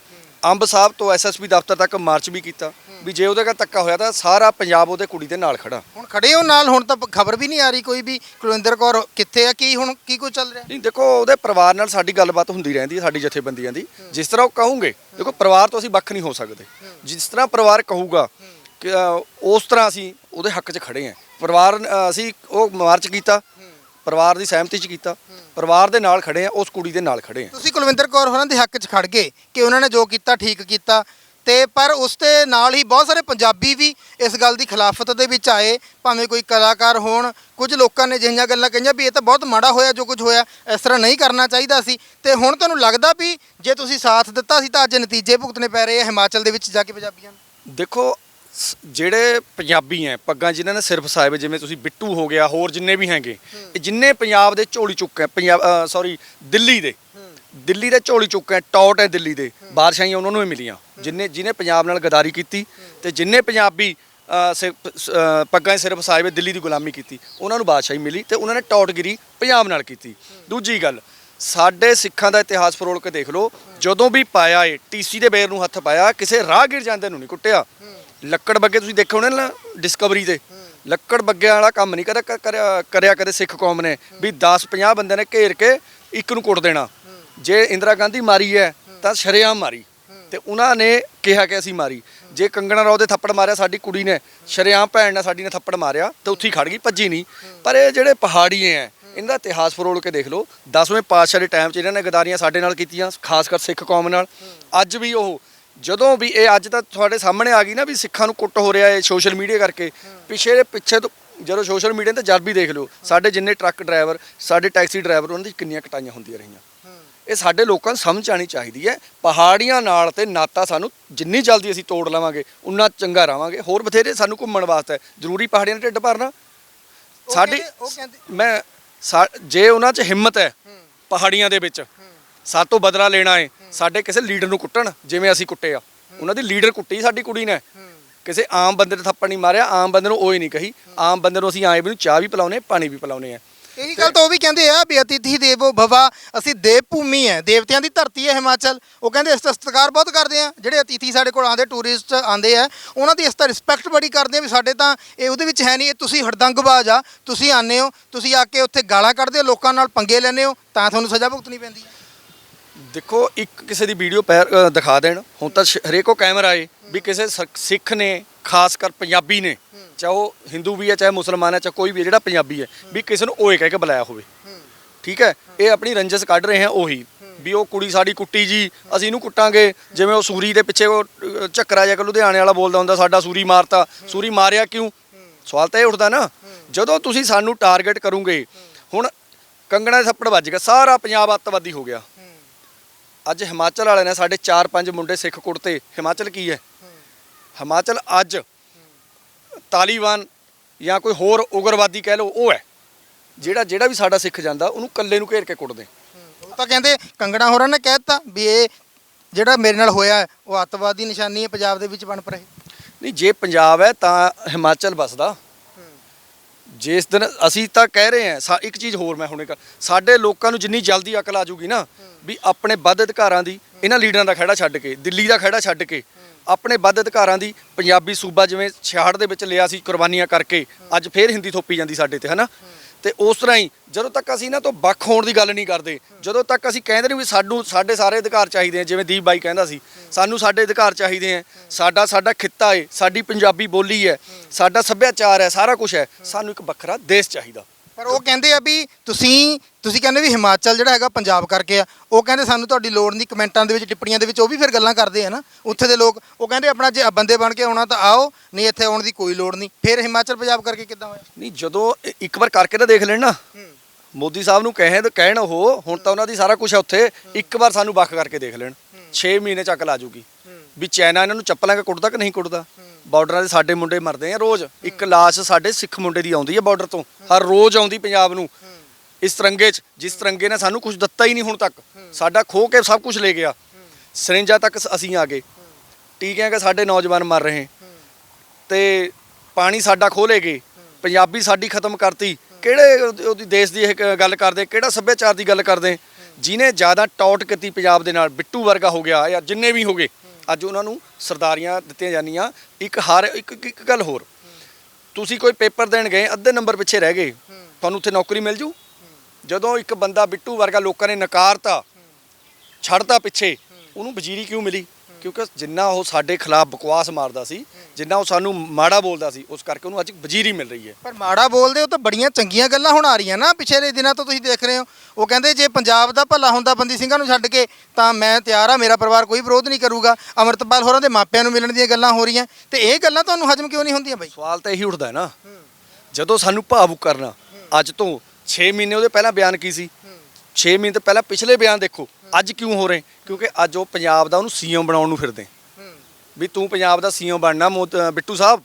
ਅੰਬ ਸਾਹਿਬ ਤੋਂ ਐਸਐਸਪੀ ਦਫ਼ਤਰ ਤੱਕ ਮਾਰਚ ਵੀ ਕੀਤਾ। ਵੀ ਜੇ ਉਹਦੇ ਨਾਲ ਧੱਕਾ ਹੋਇਆ ਤਾਂ ਸਾਰਾ ਪੰਜਾਬ ਉਹਦੇ ਕੁੜੀ ਦੇ ਨਾਲ ਖੜਾ। ਹੁਣ ਖੜੇ ਹੋ ਨਾਲ ਹੁਣ ਤਾਂ ਖਬਰ ਵੀ ਨਹੀਂ ਆ ਰਹੀ ਕੋਈ ਵੀ ਕੁਲਵਿੰਦਰ ਕੌਰ ਕਿੱਥੇ ਆ ਕੀ ਹੁਣ ਕੀ ਕੁਝ ਚੱਲ ਰਿਹਾ? ਨਹੀਂ ਦੇਖੋ ਉਹਦੇ ਪਰਿਵਾਰ ਨਾਲ ਸਾਡੀ ਗੱਲਬਾਤ ਹੁੰਦੀ ਰਹਿੰਦੀ ਹੈ ਸਾਡੀ ਜਥੇਬੰਦੀਆਂ ਦੀ। ਜਿਸ ਤਰ੍ਹਾਂ ਉਹ ਕਹੂਗੇ ਦੇਖੋ ਪਰਿਵਾਰ ਤੋਂ ਅਸੀਂ ਵੱਖ ਨਹੀਂ ਹੋ ਸਕਦੇ। ਜਿਸ ਤਰ੍ਹਾਂ ਪਰਿਵਾਰ ਕਹੂਗਾ ਕਿ ਅ, ਉਸ ਤਰ੍ਹਾਂ ਅਸੀਂ ਉਹਦੇ ਹੱਕ 'ਚ ਖੜੇ ਹਾਂ। ਪਰਿਵਾਰ ਅ, ਅਸੀਂ ਉਹ ਮਾਰਚ ਕੀਤਾ ਪਰਿਵਾਰ ਦੀ ਸਹਿਮਤੀ 'ਚ ਕੀਤਾ ਪਰਿਵਾਰ ਦੇ ਨਾਲ ਖੜੇ ਹਾਂ ਉਸ ਕੁੜੀ ਦੇ ਨਾਲ ਖੜੇ ਹਾਂ। ਤੁਸੀਂ ਕੁਲਵਿੰਦਰ ਕੌਰ ਹੋਰਾਂ ਦੇ ਹੱਕ 'ਚ ਖੜ ਗਏ ਕਿ ਉਹਨਾਂ ਨੇ ਜੋ ਕੀਤਾ ਠੀਕ ਕੀਤਾ ਤੇ ਪਰ ਉਸ ਦੇ ਨਾਲ ਹੀ ਬਹੁਤ ਸਾਰੇ ਪੰਜਾਬੀ ਵੀ ਇਸ ਗੱਲ ਦੀ ਖਿਲਾਫਤ ਦੇ ਵਿੱਚ ਆਏ ਭਾਵੇਂ ਕੋਈ ਕਲਾਕਾਰ ਹੋਣ ਕੁਝ ਲੋਕਾਂ ਨੇ ਜਿਹੀਆਂ ਗੱਲਾਂ ਕਹੀਆਂ ਵੀ ਇਹ ਤਾਂ ਬਹੁਤ ਮਾੜਾ ਹੋਇਆ ਜੋ ਕੁਝ ਹੋਇਆ ਇਸ ਤਰ੍ਹਾਂ ਨਹੀਂ ਕਰਨਾ ਚਾਹੀਦਾ ਸੀ। ਤੇ ਹੁਣ ਤੁਹਾਨੂੰ ਲੱਗਦਾ ਵੀ ਜੇ ਤੁਸੀਂ ਸਾਥ ਦਿੱਤਾ ਸੀ ਤਾਂ ਅੱਜ ਨਤੀਜੇ ਭੁਗਤਣੇ ਪੈ ਰਹੇ ਆ ਹਿਮਾਚਲ ਦੇ ਵਿੱਚ ਜਾ ਕੇ ਪੰਜਾਬੀਆਂ ਨੂੰ? ਦੇਖੋ ਸ- ਜਿਹੜੇ ਪੰਜਾਬੀ ਐ ਪੱਗਾਂ ਜਿਨ੍ਹਾਂ ਨੇ ਸਿਰ ਫਸਾਏ ਵੇ ਜਿਵੇਂ ਤੁਸੀਂ ਬਿੱਟੂ ਹੋ ਗਿਆ ਹੋਰ ਜਿੰਨੇ ਵੀ ਹੈਗੇ ਇਹ ਜਿੰਨੇ ਪੰਜਾਬ ਦੇ ਝੋਲੀ ਚੁੱਕ ਹੈ ਪੰਜਾਬ ਸੌਰੀ ਦਿੱਲੀ ਦੇ ਦਿੱਲੀ ਦੇ ਝੋਲੀ ਚੁੱਕ ਹੈ ਟੌਟ ਹੈ ਦਿੱਲੀ ਦੇ ਬਾਦਸ਼ਾਹੀਆਂ ਉਹਨਾਂ ਨੂੰ ਹੀ ਮਿਲੀਆਂ। ਜਿੰਨੇ, ਜਿਨੇ ਪੰਜਾਬ ਨਾਲ ਗਦਾਰੀ ਕੀਤੀ ਤੇ ਜਿੰਨੇ ਪੰਜਾਬੀ ਸਿਰ- ਪੱਗਾਂ ਸਿਰਫ ਸਾਹਿਬ ਦਿੱਲੀ ਦੀ ਗੁਲਾਮੀ ਕੀਤੀ, ਉਹਨਾਂ ਨੂੰ ਬਾਦਸ਼ਾਹੀ ਮਿਲੀ ਤੇ ਉਹਨਾਂ ਨੇ ਟੌਟਗਿਰੀ ਪੰਜਾਬ ਨਾਲ ਕੀਤੀ। ਦੂਜੀ ਗੱਲ, ਸਾਡੇ ਸਿੱਖਾਂ ਦਾ ਇਤਿਹਾਸ ਫਰੋਲ ਕੇ ਦੇਖ ਲਓ, ਜਦੋਂ ਵੀ ਪਾਇਆ ਏ ਟੀਸੀ ਦੇ ਬੇਰ ਨੂੰ ਹੱਥ ਪਾਇਆ, ਕਿਸੇ ਰਾਹਗੀਰ ਜਾਂਦੇ ਨੂੰ ਨਹੀਂ ਕੁੱਟਿਆ। ਲੱਕੜ ਬੱਗੇ ਤੁਸੀਂ ਦੇਖੇ ਨਾ ਡਿਸਕਵਰੀ ਤੇ ਲੱਕੜ ਬੱਗਿਆਂ ਵਾਲਾ ਕੰਮ ਨਹੀਂ ਕਰਿਆ ਕਰਿਆ ਕਰਿਆ ਕਦੇ ਸਿੱਖ ਕੌਮ ਨੇ, ਵੀ 10 50 ਬੰਦਿਆਂ ਨੇ ਘੇਰ ਕੇ ਇੱਕ ਨੂੰ ਕੁੱਟ ਦੇਣਾ। ਜੇ ਇੰਦਰਾ ਗਾਂਧੀ ਮਾਰੀ ਹੈ, ਤਾਂ ਸ਼ਰੇਆਮ ਮਾਰੀ। ਤੇ ਉਹਨਾਂ ਨੇ ਕਿਹਾ ਕਿ ਅਸੀਂ ਮਾਰੀ। ਜੇ ਕੰਗਣਾ ਰਾਓ ਦੇ ਥੱਪੜ ਮਾਰਿਆ ਸਾਡੀ ਕੁੜੀ ਨੇ, ਸ਼ਰੇਆਮ ਭੈਣ ਨੇ ਸਾਡੀ ਨੇ ਥੱਪੜ ਮਾਰਿਆ, ਤੇ ਉੱਥੇ ਹੀ ਖੜ ਗਈ, ਭੱਜੀ ਨਹੀਂ। ਪਰ ਇਹ ਜਿਹੜੇ ਪਹਾੜੀਏ ਐ ਇਹਨਾਂ ਦਾ ਇਤਿਹਾਸ ਫਰੋਲ ਕੇ ਦੇਖ ਲਓ। 10ਵੇਂ ਪਾਤਸ਼ਾਹ ਦੇ ਟਾਈਮ 'ਚ ਇਹਨਾਂ ਨੇ ਗਦਾਰੀਆਂ ਸਾਡੇ ਨਾਲ ਕੀਤੀਆਂ, ਖਾਸ ਕਰ ਸਿੱਖ ਕੌਮ ਨਾਲ। ਅੱਜ ਵੀ ਉਹ, ਜਦੋਂ ਵੀ ਇਹ ਅੱਜ ਤਾਂ ਤੁਹਾਡੇ ਸਾਹਮਣੇ ਆ ਗਈ ਨਾ ਵੀ ਸਿੱਖਾਂ ਨੂੰ ਕੁੱਟ ਹੋ ਰਿਹਾ ਹੈ ਸੋਸ਼ਲ ਮੀਡੀਆ ਕਰਕੇ। ਪਿਛੇ ਪਿੱਛੇ ਤੋਂ ਜਦੋਂ ਸੋਸ਼ਲ ਮੀਡੀਆ ਤੇ ਜਦ ਵੀ ਦੇਖ ਲਓ, ਸਾਡੇ ਜਿੰਨੇ ਟਰੱਕ ਡਰਾਈਵਰ, ਸਾਡੇ ਟੈਕਸੀ ਡਰਾਈਵਰ, ਉਹਨਾਂ ਦੀ ਕਿੰਨੀਆਂ ਕਟਾਈਆਂ ਹੁੰਦੀਆਂ ਰਹੀਆਂ। ਇਹ ਸਾਡੇ ਲੋਕਾਂ ਨੂੰ ਸਮਝ ਆਣੀ ਚਾਹੀਦੀ ਹੈ। ਪਹਾੜੀਆਂ ਨਾਲ ਤੇ ਨਾਤਾ ਸਾਨੂੰ ਜਿੰਨੀ ਜਲਦੀ ਅਸੀਂ ਤੋੜ ਲਵਾਂਗੇ ਉਨਾ ਚੰਗਾ ਰਵਾਂਗੇ ਹੋਰ ਬਥੇਰੇ ਸਾਨੂੰ ਘੁੰਮਣ ਵਾਸਤੇ। ਜ਼ਰੂਰੀ ਪਹਾੜੀਆਂ ਦੇ ਢਿੱਡ ਭਰਨਾ। ਸਾਡੀ ਮੈਂ ਜੇ ਉਹਨਾਂ 'ਚ ਹਿੰਮਤ ਹੈ ਪਹਾੜੀਆਂ ਦੇ ਵਿੱਚ ਸਾਤੋਂ ਬਦਲਾ ਲੈਣਾ ਹੈ। ਸਾਡੇ ਕਿਸੇ ਲੀਡਰ ਨੂੰ ਕੁੱਟਣ ਜਿਵੇਂ ਅਸੀਂ ਕੁੱਟੇ ਆ। ਉਹਨਾਂ ਦੀ ਲੀਡਰ ਕੁੱਟੀ ਸਾਡੀ ਕੁੜੀ ਨੇ। ਕਿਸੇ ਆਮ ਬੰਦੇ ਤੇ ਥੱਪੜ ਨਹੀਂ ਮਾਰਿਆ ਆਮ ਬੰਦੇ ਨੂੰ ਉਹ ਹੀ ਨਹੀਂ ਕਹੀ। ਆਮ ਬੰਦੇ ਨੂੰ ਅਸੀਂ ਆਏ ਵੀ ਨੂੰ ਚਾਹ ਵੀ ਪਿਲਾਉਨੇ ਪਾਣੀ ਵੀ ਪਿਲਾਉਨੇ ਆ ਇਹੀ ਗੱਲ ਤਾਂ ਉਹ ਵੀ ਕਹਿੰਦੇ ਆ ਵੀ ਅਤਿਥੀ ਦੇਵੋ ਭਵਾ, ਅਸੀਂ ਦੇਵ ਭੂਮੀ ਹੈ ਦੇਵਤਿਆਂ ਦੀ ਧਰਤੀ ਹੈ ਹਿਮਾਚਲ। ਉਹ ਕਹਿੰਦੇ ਇਸ ਦਾ ਸਤਿਕਾਰ ਬਹੁਤ ਕਰਦੇ ਆ, ਜਿਹੜੇ ਅਤਿਥੀ ਸਾਡੇ ਕੋਲ ਆਉਂਦੇ ਟੂਰਿਸਟ ਆਉਂਦੇ ਆ ਉਹਨਾਂ ਦੀ ਇਸ ਦਾ ਰਿਸਪੈਕਟ ਬੜੀ ਕਰਦੇ ਆ ਵੀ ਸਾਡੇ ਤਾਂ ਇਹ ਉਹਦੇ ਵਿੱਚ ਹੈ ਨਹੀਂ, ਇਹ ਤੁਸੀਂ ਹੜਦੰਗਬਾਜ਼ ਆ, ਤੁਸੀਂ ਆਨੇ ਹੋ, ਤੁਸੀਂ ਆ ਕੇ ਉੱਥੇ ਗਾਲਾਂ ਕੱਢਦੇ ਹੋ, ਲੋਕਾਂ ਨਾਲ ਪੰਗੇ ਲੈਂਦੇ ਹੋ, ਤਾਂ ਤੁਹਾਨੂੰ ਸਜ਼ਾ ਭੁਗਤਣੀ ਪੈਂਦੀ ਹੈ ਦੇਖੋ, ਇੱਕ ਕਿਸੇ ਦੀ ਵੀਡੀਓ ਪੈਰ ਦਿਖਾ ਦੇਣ, ਹੁਣ ਤਾਂ ਸ਼- ਹਰੇਕੋ ਕੈਮਰਾ ਏ, ਵੀ ਕਿਸੇ ਸ- ਸਿੱਖ ਨੇ, ਖਾਸ ਕਰ ਪੰਜਾਬੀ ਨੇ ਚਾਹੇ ਉਹ ਹਿੰਦੂ ਵੀ ਹੈ ਚਾਹੇ ਮੁਸਲਮਾਨ ਹੈ ਚਾਹੇ ਕੋਈ ਵੀ ਹੈ ਜਿਹੜਾ ਪੰਜਾਬੀ ਹੈ ਵੀ ਕਿਸੇ ਨੂੰ ਓਏ ਕਹਿ ਕੇ ਬੁਲਾਇਆ ਹੋਵੇ। ਠੀਕ ਹੈ? ਇਹ ਆਪਣੀ ਰੰਜਸ ਕੱਢ ਰਹੇ ਹੈ ਉਹੀ ਵੀ ਉਹ ਕੁੜੀ ਸਾਡੀ ਕੁੱਟੀ ਜੀ ਅਸੀਂ ਇਹਨੂੰ ਕੁੱਟਾਂਗੇ। ਜਿਵੇਂ ਉਹ ਸੂਰੀ ਦੇ ਪਿੱਛੇ ਉਹ ਅ, ਝੱਕਰਾ ਲੁਧਿਆਣੇ ਵਾਲਾ ਬੋਲਦਾ ਹੁੰਦਾ ਸਾਡਾ ਸੂਰੀ ਮਾਰਤਾ ਸੂਰੀ ਮਾਰਿਆ ਕਿਉਂ? ਸਵਾਲ ਤਾਂ ਇਹ ਉੱਠਦਾ ਨਾ। ਜਦੋਂ ਤੁਸੀਂ ਸਾਨੂੰ ਟਾਰਗੇਟ ਕਰੋਗੇ ਹੁਣ ਕੰਗਣਾ ਦੇ ਥੱਪੜ ਵੱਜ ਗਿਆ ਸਾਰਾ ਪੰਜਾਬ ਅੱਤਵਾਦੀ ਹੋ ਗਿਆ। ਅੱਜ ਹਿਮਾਚਲ ਵਾਲਿਆਂ ਨੇ ਸਾਡੇ 4-5 ਮੁੰਡੇ ਸਿੱਖ ਕੁੜਤੇ ਹਿਮਾਚਲ ਕੀ ਹੈ? ਹਿਮਾਚਲ ਅੱਜ ਤਾਲੀਬਾਨ ਜਾਂ ਕੋਈ ਹੋਰ ਉਗਰਵਾਦੀ ਕਹਿ ਲਓ ਉਹ ਹੈ। ਜਿਹੜਾ ਜਿਹੜਾ ਵੀ ਸਾਡਾ ਸਿੱਖ ਜਾਂਦਾ ਉਹਨੂੰ ਕੱਲੇ ਨੂੰ ਘੇਰ ਕੇ ਕੁੱਟਦੇ। ਉਹ ਤਾਂ ਕਹਿੰਦੇ ਕੰਗਣਾ ਹੋਰਾਂ ਨੇ ਕਹਿ ਦਿੱਤਾ ਵੀ ਇਹ ਜਿਹੜਾ ਮੇਰੇ ਨਾਲ ਹੋਇਆ ਉਹ ਅੱਤਵਾਦੀ ਨਿਸ਼ਾਨੀ ਹੈ ਪੰਜਾਬ ਦੇ ਵਿੱਚ ਬਣ ਰਹੇ ਨਹੀਂ ਜੇ ਪੰਜਾਬ ਹੈ ਤਾਂ ਹਿਮਾਚਲ ਬਸਦਾ ਜਿਸ ਦਿਨ ਅਸੀਂ ਤਾਂ ਕਹਿ ਰਹੇ ਹਾਂ ਇੱਕ ਚੀਜ਼ ਹੋਰ ਮੈਂ ਹੁਣੇ ਕਰ ਸਾਡੇ ਲੋਕਾਂ ਨੂੰ ਜਿੰਨੀ ਜਲਦੀ ਅਕਲ ਆ ਜੂਗੀ ਨਾ ਵੀ ਆਪਣੇ ਵੱਧ ਅਧਿਕਾਰਾਂ ਦੀ ਇਹਨਾਂ ਲੀਡਰਾਂ ਦਾ ਖੜਾ ਛੱਡ ਕੇ ਦਿੱਲੀ ਦਾ ਖੜਾ ਛੱਡ ਕੇ ਆਪਣੇ ਵੱਧ ਅਧਿਕਾਰਾਂ ਦੀ ਪੰਜਾਬੀ ਸੂਬਾ ਜਿਵੇਂ 66 ਦੇ ਵਿੱਚ ਲਿਆ ਸੀ ਕੁਰਬਾਨੀਆਂ ਕਰਕੇ, ਅੱਜ ਫੇਰ ਹਿੰਦੀ ਥੋਪੀ ਜਾਂਦੀ ਸਾਡੇ ਤੇ, ਹਨਾ? ਤੇ ਉਸ ਤਰ੍ਹਾਂ ਹੀ ਜਦੋਂ ਤੱਕ ਅਸੀਂ ਇਹਨਾਂ ਤੋਂ ਵੱਖ ਹੋਣ ਦੀ ਗੱਲ ਨਹੀਂ ਕਰਦੇ, ਜਦੋਂ ਤੱਕ ਅਸੀਂ ਕਹਿੰਦੇ ਨਹੀਂ ਵੀ ਸਾਨੂੰ, ਸਾਡੇ ਸਾਰੇ ਅਧਿਕਾਰ ਚਾਹੀਦੇ ਆ, ਜਿਵੇਂ ਦੀਪ ਬਾਈ ਕਹਿੰਦਾ ਸੀ, ਸਾਨੂੰ ਸਾਡੇ ਅਧਿਕਾਰ ਚਾਹੀਦੇ ਆ, ਸਾਡਾ ਸਾਡਾ ਖਿੱਤਾ ਏ, ਸਾਡੀ ਪੰਜਾਬੀ ਬੋਲੀ ਹੈ, ਸਾਡਾ ਸੱਭਿਆਚਾਰ ਹੈ, ਸਾਰਾ ਕੁਝ ਹੈ, ਸਾਨੂੰ ਇੱਕ ਵੱਖਰਾ ਦੇਸ਼ ਚਾਹੀਦਾ। ਪਰ ਉਹ ਕਹਿੰਦੇ ਆ ਵੀ ਤੁਸੀਂ ਤੁਸੀਂ ਕਹਿੰਦੇ ਵੀ ਹਿਮਾਚਲ ਜਿਹੜਾ ਹੈਗਾ ਪੰਜਾਬ ਕਰਕੇ ਆ ਉਹ ਕਹਿੰਦੇ ਸਾਨੂੰ ਤੁਹਾਡੀ ਲੋੜ ਨਹੀਂ ਕਮੈਂਟਾਂ ਦੇ ਵਿੱਚ ਟਿੱਪਣੀਆਂ ਦੇ ਵਿੱਚ ਉਹ ਵੀ ਫਿਰ ਗੱਲਾਂ ਕਰਦੇ ਆ ਨਾ। ਉੱਥੇ ਦੇ ਲੋਕ ਉਹ ਕਹਿੰਦੇ ਆਪਣਾ ਜੇ ਬੰਦੇ ਬਣ ਕੇ ਆਉਣਾ ਤਾਂ ਆਓ ਨਹੀਂ ਇੱਥੇ ਆਉਣ ਦੀ ਕੋਈ ਲੋੜ ਨਹੀਂ। ਫਿਰ ਹਿਮਾਚਲ ਪੰਜਾਬ ਕਰਕੇ ਕਿੱਦਾਂ ਹੋਇਆ? ਨਹੀਂ ਜਦੋਂ ਇੱਕ ਵਾਰ ਕਰਕੇ ਤਾਂ ਦੇਖ ਲੈਣ ਨਾ। ਮੋਦੀ ਸਾਹਿਬ ਨੂੰ ਕਹੇ ਤਾਂ ਕਹਿਣ ਉਹ ਹੁਣ ਤਾਂ ਉਹਨਾਂ ਦੀ ਸਾਰਾ ਕੁਝ ਹੈ ਉੱਥੇ ਇੱਕ ਵਾਰ ਸਾਨੂੰ ਵੱਖ ਕਰਕੇ ਦੇਖ ਲੈਣ। 6 ਮਹੀਨੇ ਚੱਕ ਲਾ ਜੂਗੀ। ਵੀ ਚਾਈਨਾ ਇਹਨਾਂ ਨੂੰ ਚੱਪਲਾਂ ਕੇ ਕੁੱਟਦਾ ਕਿ ਨਹੀਂ ਕੁੱਟਦਾ? ਬਾਰਡਰਾਂ ਦੇ ਸਾਡੇ ਮੁੰਡੇ ਮਰਦੇ ਆ ਰੋਜ਼। ਇੱਕ ਲਾਸ਼ ਸਾਡੇ ਸਿੱਖ ਮੁੰਡੇ ਦੀ ਆਉਂਦੀ ਹੈ ਬਾਰਡਰ ਤੋਂ। ਹਰ ਰੋਜ਼ ਆਉਂਦੀ ਪੰਜਾਬ ਨੂੰ। ਇਸ ਤਿਰੰਗੇ 'ਚ, ਜਿਸ ਤਿਰੰਗੇ ਨੇ ਸਾਨੂੰ ਕੁਝ ਦਿੱਤਾ ਹੀ ਨਹੀਂ ਹੁਣ ਤੱਕ। ਸਾਡਾ ਖੋ ਕੇ ਸਭ ਕੁਝ ਲੈ ਗਿਆ। ਸਰਿੰਜਾਂ ਤੱਕ ਅਸੀਂ ਆ ਗਏ। ਟੀਕਿਆਂ ਕੇ ਸਾਡੇ ਨੌਜਵਾਨ ਮਰ ਰਹੇ। ਤੇ ਪਾਣੀ ਸਾਡਾ ਖੋਲੇ ਗਏ। ਪੰਜਾਬੀ ਸਾਡੀ ਖਤਮ ਕਰਤੀ। ਕਿਹੜੇ ਉਹਦੀ- ਦੇਸ਼ ਦੀ ਇਹ ਗੱਲ ਕਰਦੇ? ਕਿਹੜਾ ਸੱਭਿਆਚਾਰ ਦੀ ਗੱਲ ਕਰਦੇ? ਜਿਨੇ ਜ਼ਿਆਦਾ ਟੌਟ ਕੀਤੀ ਪੰਜਾਬ ਦੇ ਨਾਲ, ਬਿੱਟੂ ਵਰਗਾ ਹੋ ਗਿਆ ਜਾਂ ਜਿੰਨੇ ਵੀ ਹੋ ਗਏ, ਅੱਜ ਉਹਨਾਂ ਨੂੰ ਸਰਦਾਰੀਆਂ ਦਿੱਤੀਆਂ ਜਾਂਦੀਆਂ। ਇੱਕ ਹਰ, ਇੱਕ, ਇੱਕ- ਇੱਕ ਗੱਲ ਹੋਰ। ਤੁਸੀਂ ਕੋਈ ਪੇਪਰ ਦੇਣ ਗਏ, ਅੱਧੇ ਨੰਬਰ ਪਿੱਛੇ ਰਹਿ ਗਏ। ਤੁਹਾਨੂੰ ਉੱਥੇ ਨੌਕਰੀ ਮਿਲ ਜੂ? ਜਦੋਂ ਇੱਕ ਬੰਦਾ ਬਿੱਟੂ ਵਰਗਾ ਲੋਕਾਂ ਨੇ ਨਕਾਰਤਾ ਛੱਡਤਾ ਪਿੱਛੇ ਉਹਨੂੰ ਵਜ਼ੀਰੀ ਕਿਉਂ ਮਿਲੀ? ਕਿਉਂਕਿ ਜਿੰਨਾ ਉਹ ਸਾਡੇ ਖਿਲਾਫ ਬਕਵਾਸ ਮਾਰਦਾ ਸੀ ਜਿੰਨਾ ਉਹ ਸਾਨੂੰ ਮਾੜਾ ਬੋਲਦਾ ਸੀ ਉਸ ਕਰਕੇ ਉਹਨੂੰ ਅੱਜ ਵਜ਼ੀਰੀ ਮਿਲ ਰਹੀ ਹੈ। ਪਰ ਮਾੜਾ ਬੋਲਦੇ ਹੋ ਤਾਂ ਬੜੀਆਂ ਚੰਗੀਆਂ ਗੱਲਾਂ ਹੁਣ ਆ ਰਹੀਆਂ ਨਾ ਪਿਛਲੇ ਦਿਨਾਂ ਤੋਂ ਤੁਸੀਂ ਦੇਖ ਰਹੇ ਹੋ। ਉਹ ਕਹਿੰਦੇ ਜੇ ਪੰਜਾਬ ਦਾ ਭਲਾ ਹੁੰਦਾ ਬੰਦੀ ਸਿੰਘਾਂ ਨੂੰ ਛੱਡ ਕੇ ਤਾਂ ਮੈਂ ਤਿਆਰ ਆ ਮੇਰਾ ਪਰਿਵਾਰ ਕੋਈ ਵਿਰੋਧ ਨਹੀਂ ਕਰੂਗਾ। ਅਮਰਤਪਾਲ ਹੋਰਾਂ ਦੇ ਮਾਪਿਆਂ ਨੂੰ ਮਿਲਣ ਦੀਆਂ ਗੱਲਾਂ ਹੋ ਰਹੀਆਂ। ਤੇ ਇਹ ਗੱਲਾਂ ਤੁਹਾਨੂੰ ਹਜਮ ਕਿਉਂ ਨਹੀਂ ਹੁੰਦੀਆਂ ਬਾਈ? ਸਵਾਲ ਤਾਂ ਇਹੀ ਉੱਠਦਾ ਹੈ ਨਾ। ਜਦੋਂ ਸਾਨੂੰ ਭਾਵੁਕ ਕਰਨਾ ਅੱਜ ਤੋਂ 6 ਮਹੀਨੇ ਉਹਦੇ ਪਹਿਲਾਂ ਬਿਆਨ ਕੀ ਸੀ? 6 ਮਹੀਨੇ ਤੋਂ ਪਹਿਲਾਂ ਪਿਛਲੇ ਬਿਆਨ ਦੇਖੋ। ਅੱਜ ਕਿਉਂ ਹੋ ਰਹੇ? ਕਿਉਂਕਿ ਅੱਜ ਉਹ ਪੰਜਾਬ ਦਾ ਉਹਨੂੰ ਸੀਐਮ ਬਣਾਉਣ ਨੂੰ ਫਿਰਦੇ। ਵੀ ਤੂੰ ਪੰਜਾਬ ਦਾ ਸੀਐਮ ਬਣਨਾ ਬਿੱਟੂ ਸਾਹਿਬ।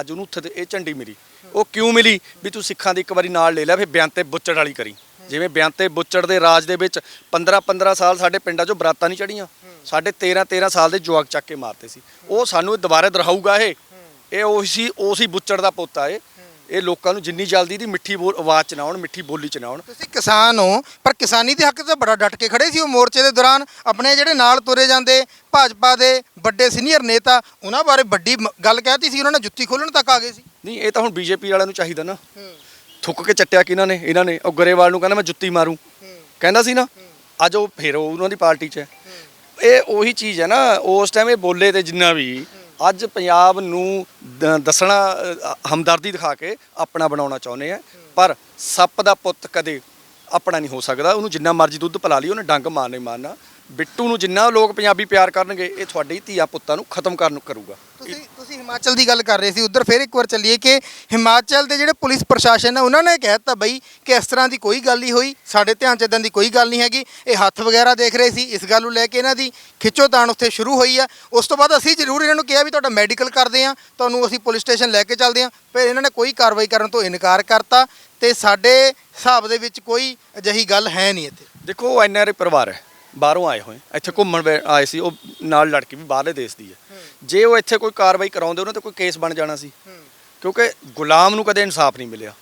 ਅੱਜ ਉਹਨੂੰ ਉੱਥੇ ਤੇ ਇਹ ਝੰਡੀ ਮਿਲੀ। ਉਹ ਕਿਉਂ ਮਿਲੀ? ਵੀ ਤੂੰ ਸਿੱਖਾਂ ਦੀ ਇੱਕ ਵਾਰੀ ਨਾਲ ਲੈ ਲੈ, ਫਿਰ ਬਿਆਨ ਤੇ ਬੁੱਚੜ ਵਾਲੀ ਕਰੀ। ਜਿਵੇਂ ਬਿਆਨ ਤੇ ਬੁੱਚੜ ਦੇ ਰਾਜ ਦੇ ਵਿੱਚ 15 15 ਸਾਲ ਸਾਡੇ ਪਿੰਡਾਂ 'ਚੋਂ ਬਰਾਤਾਂ ਨਹੀਂ ਚੜੀਆਂ ਸਾਡੇ 13 13 ਸਾਲ ਦੇ ਜਵਾਕ ਚੱਕ ਕੇ ਮਾਰਤੇ ਸੀ। ਉਹ ਸਾਨੂੰ ਦੁਬਾਰਾ ਦਿਖਾਊਗਾ ਇਹ। ਇਹ ਉਹੀ ਸੀ ਉਸੇ ਬੁੱਚੜ ਦਾ ਪੋਤਾ ਏ ਇਹ ਲੋਕਾਂ ਨੂੰ ਜਿੰਨੀ ਜਲਦੀ ਦੀ ਮਿੱਠੀ ਬੋਲ ਆਵਾਜ਼ ਚ ਨਾ ਆਉਣ ਮਿੱਠੀ ਬੋਲੀ ਚ ਨਾ ਆਉਣ ਤੁਸੀਂ ਕਿਸਾਨ ਹੋ ਪਰ ਕਿਸਾਨੀ ਦੇ ਹੱਕ ਤਾਂ ਬੜਾ ਡਟ ਕੇ ਖੜੇ ਸੀ ਉਹ ਮੋਰਚੇ ਦੇ ਦੌਰਾਨ। ਆਪਣੇ ਜਿਹੜੇ ਨਾਲ ਤੁਰੇ ਜਾਂਦੇ ਭਾਜਪਾ ਦੇ ਵੱਡੇ ਸੀਨੀਅਰ ਨੇਤਾ ਉਹਨਾਂ ਬਾਰੇ ਵੱਡੀ ਮ- ਗੱਲ ਕਹਿਤੀ ਸੀ ਉਹਨਾਂ ਨੇ ਜੁੱਤੀ ਖੋਲਣ ਤੱਕ ਆ ਗਏ ਸੀ। ਨਹੀਂ ਇਹ ਤਾਂ ਹੁਣ ਬੀਜੇਪੀ ਵਾਲਿਆਂ ਨੂੰ ਚਾਹੀਦਾ ਨਾ। ਥੁੱਕ ਕੇ ਚੱਟਿਆ ਕਿਹਨਾਂ ਨੇ? ਇਹਨਾਂ ਨੇ। ਉਹ ਗਰੇਵਾਲ ਨੂੰ ਕਹਿੰਦਾ ਮੈਂ ਜੁੱਤੀ ਮਾਰੂ। ਕਹਿੰਦਾ ਸੀ ਨਾ ਅੱਜ ਉਹ ਫੇਰ ਉਹ ਉਹਨਾਂ ਦੀ ਪਾਰਟੀ 'ਚ ਹੈ। ਇਹ ਉਹੀ ਚੀਜ਼ ਹੈ ਨਾ ਉਸ ਟਾਈਮ ਇਹ ਬੋਲੇ ਤੇ ਜਿੰਨਾ ਵੀ ਅੱਜ ਪੰਜਾਬ ਨੂੰ ਦ- ਦੱਸਣਾ ਅ, ਹਮਦਰਦੀ ਦਿਖਾ ਕੇ ਆਪਣਾ ਬਣਾਉਣਾ ਚਾਹੁੰਦੇ ਆ। ਪਰ ਸੱਪ ਦਾ ਪੁੱਤ ਕਦੇ ਆਪਣਾ ਨਹੀਂ ਹੋ ਸਕਦਾ। ਉਹਨੂੰ ਜਿੰਨਾ ਮਰਜ਼ੀ ਦੁੱਧ ਪਿਲਾ ਲਈ ਉਹਨੇ ਡੰਗ ਮਾਰ ਨਹੀਂ ਮਾਰਨਾ। ਬਿੱਟੂ ਨੂੰ ਜਿੰਨਾ ਲੋਕ ਪੰਜਾਬੀ ਪਿਆਰ ਕਰਨਗੇ ਇਹ ਤੁਹਾਡੇ ਧੀਆ ਪੁੱਤਾਂ ਨੂੰ ਖਤਮ ਕਰਨ ਕਰੂਗਾ। ਤੁਸੀਂ ਤੁਸੀਂ ਹਿਮਾਚਲ ਦੀ ਗੱਲ ਕਰ ਰਹੇ ਸੀ ਉਧਰ ਫਿਰ ਇੱਕ ਵਾਰ ਚੱਲੀਏ ਕਿ ਹਿਮਾਚਲ ਦੇ ਜਿਹੜੇ ਪੁਲਿਸ ਪ੍ਰਸ਼ਾਸਨ ਹੈ ਉਹਨਾਂ ਨੇ ਕਹਿ ਦਿੱਤਾ ਬਈ ਕਿ ਇਸ ਤਰ੍ਹਾਂ ਦੀ ਕੋਈ ਗੱਲ ਨਹੀਂ ਹੋਈ ਸਾਡੇ ਧਿਆਨ 'ਚ ਇਦਾਂ ਦੀ ਕੋਈ ਗੱਲ ਨਹੀਂ ਹੈਗੀ। ਇਹ ਹੱਥ ਵਗੈਰਾ ਦੇਖ ਰਹੇ ਸੀ ਇਸ ਗੱਲ ਨੂੰ ਲੈ ਕੇ ਇਹਨਾਂ ਦੀ ਖਿੱਚੋਤਾਣ ਉੱਥੇ ਸ਼ੁਰੂ ਹੋਈ ਆ। ਉਸ ਤੋਂ ਬਾਅਦ ਅਸੀਂ ਜ਼ਰੂਰ ਇਹਨਾਂ ਨੂੰ ਕਿਹਾ ਵੀ ਤੁਹਾਡਾ ਮੈਡੀਕਲ ਕਰਦੇ ਆ ਤੁਹਾਨੂੰ ਅਸੀਂ ਪੁਲਿਸ ਸਟੇਸ਼ਨ ਲੈ ਕੇ ਚੱਲਦੇ ਆ। ਫਿਰ ਇਹਨਾਂ ਨੇ ਕੋਈ ਕਾਰਵਾਈ ਕਰਨ ਤੋਂ ਇਨਕਾਰ ਕਰਤਾ ਤੇ ਸਾਡੇ ਹਿਸਾਬ ਦੇ ਵਿੱਚ ਕੋਈ ਅਜਿਹੀ ਗੱਲ ਹੈ ਨਹੀਂ ਇੱਥੇ। ਦੇਖੋ ਐਨਆਰਏ ਪਰਿਵਾਰ ਹੈ। ਬਾਹਰੋਂ ਆਏ ਹੋਏ। ਇੱਥੇ ਘੁੰਮਣ ਆਏ ਸੀ ਉਹ ਨਾਲ ਲੜਕੀ ਵੀ ਬਾਹਰਲੇ ਦੇਸ਼ ਦੀ ਹੈ। ਜੇ ਉਹ ਇੱਥੇ ਕੋਈ ਕਾਰਵਾਈ ਕਰਾਉਂਦੇ ਉਹਨਾਂ ਤੇ ਕੋਈ ਕੇਸ ਬਣ ਜਾਣਾ ਸੀ। ਕਿਉਂਕਿ ਗੁਲਾਮ ਨੂੰ ਕਦੇ ਇਨਸਾਫ ਨਹੀਂ ਮਿਲਿਆ।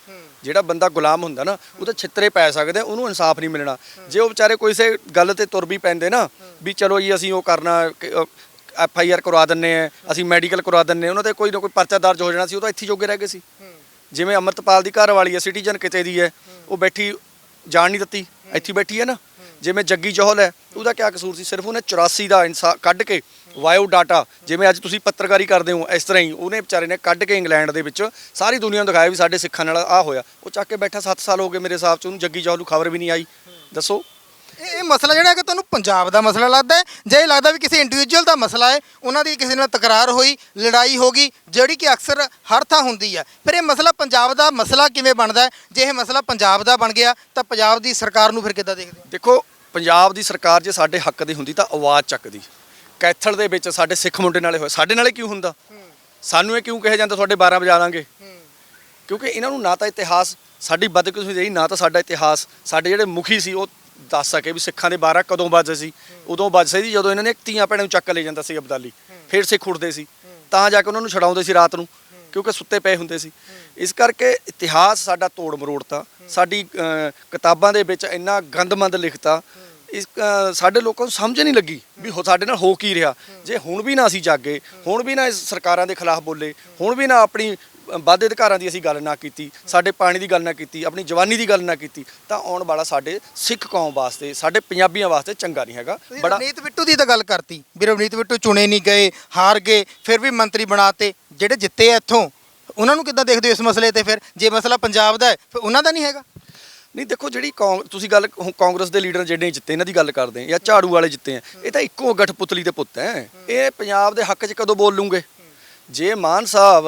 ਜਿਹੜਾ ਬੰਦਾ ਗੁਲਾਮ ਹੁੰਦਾ ਨਾ ਉਹ ਤਾਂ ਛਿੱਤਰੇ ਪੈ ਸਕਦੇ ਆ, ਉਹਨੂੰ ਇਨਸਾਫ ਨਹੀਂ ਮਿਲਣਾ। ਜੇ ਉਹ ਵਿਚਾਰੇ ਕੋਈ ਸੇ ਗੱਲ ਤੇ ਤੁਰ ਵੀ ਪੈਂਦੇ ਨਾ ਵੀ ਚਲੋ ਜੀ ਅਸੀਂ ਉਹ ਕਰਨਾ ਐਫ ਆਈ ਆਰ ਕਰਵਾ ਦਿੰਨੇ ਆ ਅਸੀਂ ਮੈਡੀਕਲ ਕਰਵਾ ਦਿੰਨੇ ਆ, ਉਹਨਾਂ ਤੇ ਕੋਈ ਨਾ ਕੋਈ ਪਰਚਾ ਦਰਜ ਹੋ ਜਾਣਾ ਸੀ ਉਹ ਤਾਂ ਇੱਥੇ ਹੀ ਜੋਗੇ ਰਹਿ ਗਏ ਸੀ। ਜਿਵੇਂ ਅਮਰਤਪਾਲ ਦੀ ਘਰ ਵਾਲੀ ਹੈ ਸਿਟੀਜ਼ਨ ਕਿਤੇ ਦੀ ਹੈ। ਉਹ ਬੈਠੀ ਜਾਣ ਨਹੀਂ ਦਿੱਤੀ ਇੱਥੇ ਹੀ ਬੈਠੀ ਹੈ ਨਾ। ਜਿਵੇਂ ਜੱਗੀ ਚਹਿਲ ਹੈ ਉਹਦਾ ਕੀ ਕਸੂਰ ਸੀ? ਸਿਰਫ ਉਹਨੇ 84 ਦਾ ਇਨਸਾ ਕੱਢ ਕੇ ਵਾਇਓ ਡਾਟਾ ਜਿਵੇਂ ਅੱਜ ਤੁਸੀਂ ਪੱਤਰਕਾਰੀ ਕਰਦੇ ਹੋ ਇਸ ਤਰ੍ਹਾਂ ਹੀ ਉਹਨੇ ਵਿਚਾਰੇ ਨੇ ਕੱਢ ਕੇ ਇੰਗਲੈਂਡ ਦੇ ਵਿੱਚ ਸਾਰੀ ਦੁਨੀਆ ਨੂੰ ਦਿਖਾਇਆ ਵੀ ਸਾਡੇ ਸਿੱਖਾਂ ਨਾਲ ਆ ਹੋਇਆ। ਉਹ ਚੱਕ ਕੇ ਬੈਠਾ 7 ਸਾਲ ਹੋ ਗਏ ਮੇਰੇ ਹਿਸਾਬ ਚ ਉਹਨੂੰ ਜੱਗੀ ਚਹਿਲ ਨੂੰ ਖਬਰ ਵੀ ਨਹੀਂ ਆਈ। ਦੱਸੋ? ਇਹ ਇਹ ਮਸਲਾ ਜਿਹੜਾ ਹੈ ਕਿ ਤੁਹਾਨੂੰ ਪੰਜਾਬ ਦਾ ਮਸਲਾ ਲੱਗਦਾ ਹੈ। ਜਾਂ ਇਹ ਲੱਗਦਾ ਵੀ ਕਿਸੇ ਇੰਡੀਵਿਜੂਅਲ ਦਾ ਮਸਲਾ ਹੈ ਉਹਨਾਂ ਦੀ ਕਿਸੇ ਨਾਲ ਤਕਰਾਰ ਹੋਈ ਲੜਾਈ ਹੋ ਗਈ ਜਿਹੜੀ ਕਿ ਅਕਸਰ ਹਰ ਥਾਂ ਹੁੰਦੀ ਹੈ। ਫਿਰ ਇਹ ਮਸਲਾ ਪੰਜਾਬ ਦਾ ਮਸਲਾ ਕਿਵੇਂ ਬਣਦਾ ਹੈ? ਜੇ ਇਹ ਮਸਲਾ ਪੰਜਾਬ ਦਾ ਬਣ ਗਿਆ ਤਾਂ ਪੰਜਾਬ ਦੀ ਸਰਕਾਰ ਨੂੰ ਫਿਰ ਕਿੱਦਾਂ ਦੇਖਦੇ ਦੇਖੋ ਪੰਜਾਬ ਦੀ ਸਰਕਾਰ ਜੇ ਸਾਡੇ ਹੱਕ ਦੀ ਹੁੰਦੀ ਤਾਂ ਆਵਾਜ਼ ਚੱਕਦੀ। ਕੈਥਲ ਦੇ ਵਿੱਚ ਸਾਡੇ ਸਿੱਖ ਮੁੰਡੇ ਨਾਲੇ ਹੋਏ। ਸਾਡੇ ਨਾਲੇ ਕਿਉਂ ਹੁੰਦਾ? ਸਾਨੂੰ ਇਹ ਕਿਉਂ ਕਿਹਾ ਜਾਂਦਾ ਤੁਹਾਡੇ 12 ਵਜਾ ਦਾਂਗੇ? ਕਿਉਂਕਿ ਇਹਨਾਂ ਨੂੰ ਨਾ ਤਾਂ ਇਤਿਹਾਸ ਸਾਡੀ ਬਦਕਿਸਮਤੀ ਰਹੀ ਨਾ ਤਾਂ ਸਾਡਾ ਇਤਿਹਾਸ। ਸਾਡੇ ਜਿਹੜੇ ਮੁਖੀ ਸੀ ਉਹ ਦੱਸ ਸਕੇ ਵੀ ਸਿੱਖਾਂ ਦੇ 12 ਕਦੋਂ ਵੱਜਦੇ ਸੀ। ਉਦੋਂ ਵੱਜਦੇ ਸੀ ਜਦੋਂ ਇਹਨਾਂ ਨੇ ਧੀਆਂ ਭੈਣਾਂ ਨੂੰ ਚੱਕ ਲੈ ਜਾਂਦਾ ਸੀ ਅਬਦਾਲੀ। ਫਿਰ ਸਿੱਖ ਉੱਠਦੇ ਸੀ। ਤਾਂ ਜਾ ਕੇ ਉਹਨਾਂ ਨੂੰ ਛਡਾਉਂਦੇ ਸੀ ਰਾਤ ਨੂੰ ਕਿਉਂਕਿ ਸੁੱਤੇ ਪਏ ਹੁੰਦੇ ਸੀ। ਇਸ ਕਰਕੇ ਇਤਿਹਾਸ ਸਾਡਾ ਤੋੜ ਮਰੋੜਤਾ ਸਾਡੀ ਅਹ, ਕਿਤਾਬਾਂ ਦੇ ਵਿੱਚ ਇੰਨਾ ਗੰਦਮੰਦ ਲਿਖਤਾ ਇਸ ਸਾਡੇ ਲੋਕਾਂ ਨੂੰ ਸਮਝ ਨਹੀਂ ਲੱਗੀ ਵੀ ਹੋ ਸਾਡੇ ਨਾਲ ਹੋ ਕੀ ਰਿਹਾ। ਜੇ ਹੁਣ ਵੀ ਨਾ ਅਸੀਂ ਜਾਗੇ ਹੁਣ ਵੀ ਨਾ ਇਸ ਸਰਕਾਰਾਂ ਦੇ ਖਿਲਾਫ ਬੋਲੇ ਹੁਣ ਵੀ ਨਾ ਆਪਣੀ ਵਾਧੇ ਅਧਿਕਾਰਾਂ ਦੀ ਅਸੀਂ ਗੱਲ ਨਾ ਕੀਤੀ ਸਾਡੇ ਪਾਣੀ ਦੀ ਗੱਲ ਨਾ ਕੀਤੀ ਆਪਣੀ ਜਵਾਨੀ ਦੀ ਗੱਲ ਨਾ ਕੀਤੀ ਤਾਂ ਆਉਣ ਵਾਲਾ ਸਾਡੇ ਸਿੱਖ ਕੌਮ ਵਾਸਤੇ ਸਾਡੇ ਪੰਜਾਬੀਆਂ ਵਾਸਤੇ ਚੰਗਾ ਨਹੀਂ ਹੈਗਾ। ਬੜਾ ਰਵਨੀਤ ਬਿੱਟੂ ਦੀ ਤਾਂ ਗੱਲ ਕਰਤੀ ਵੀ ਰਵਨੀਤ ਬਿੱਟੂ ਚੁਣੇ ਨਹੀਂ ਗਏ ਹਾਰ ਗਏ ਫਿਰ ਵੀ ਮੰਤਰੀ ਬਣਾਤੇ ਜਿਹੜੇ ਜਿੱਤੇ ਇੱਥੋਂ ਉਹਨਾਂ ਨੂੰ ਕਿੱਦਾਂ ਦੇਖਦੇ ਹੋ ਇਸ ਮਸਲੇ ਤੇ ਫਿਰ? ਜੇ ਮਸਲਾ ਪੰਜਾਬ ਦਾ ਹੈ ਫਿਰ ਉਹਨਾਂ ਦਾ ਨਹੀਂ ਹੈਗਾ। ਨਹੀਂ, ਦੇਖੋ ਜਿਹੜੀ ਕੌਂ- ਤੁਸੀਂ ਗੱਲ ਹੁਣ ਕਾਂਗਰਸ ਦੇ ਲੀਡਰ ਜਿਹੜੇ ਜਿੱਤੇ, ਇਹਨਾਂ ਦੀ ਗੱਲ ਕਰਦੇ ਆ ਜਾਂ ਝਾੜੂ ਵਾਲੇ ਜਿੱਤੇ ਆ ਇਹ ਤਾਂ ਇੱਕੋ ਗਠਪੁਤਲੀ ਦੇ ਪੁੱਤ ਹੈ। ਇਹ ਪੰਜਾਬ ਦੇ ਹੱਕ 'ਚ ਕਦੋਂ ਬੋਲ ਲੂੰਗੇ? ਜੇ ਮਾਨ ਸਾਹਿਬ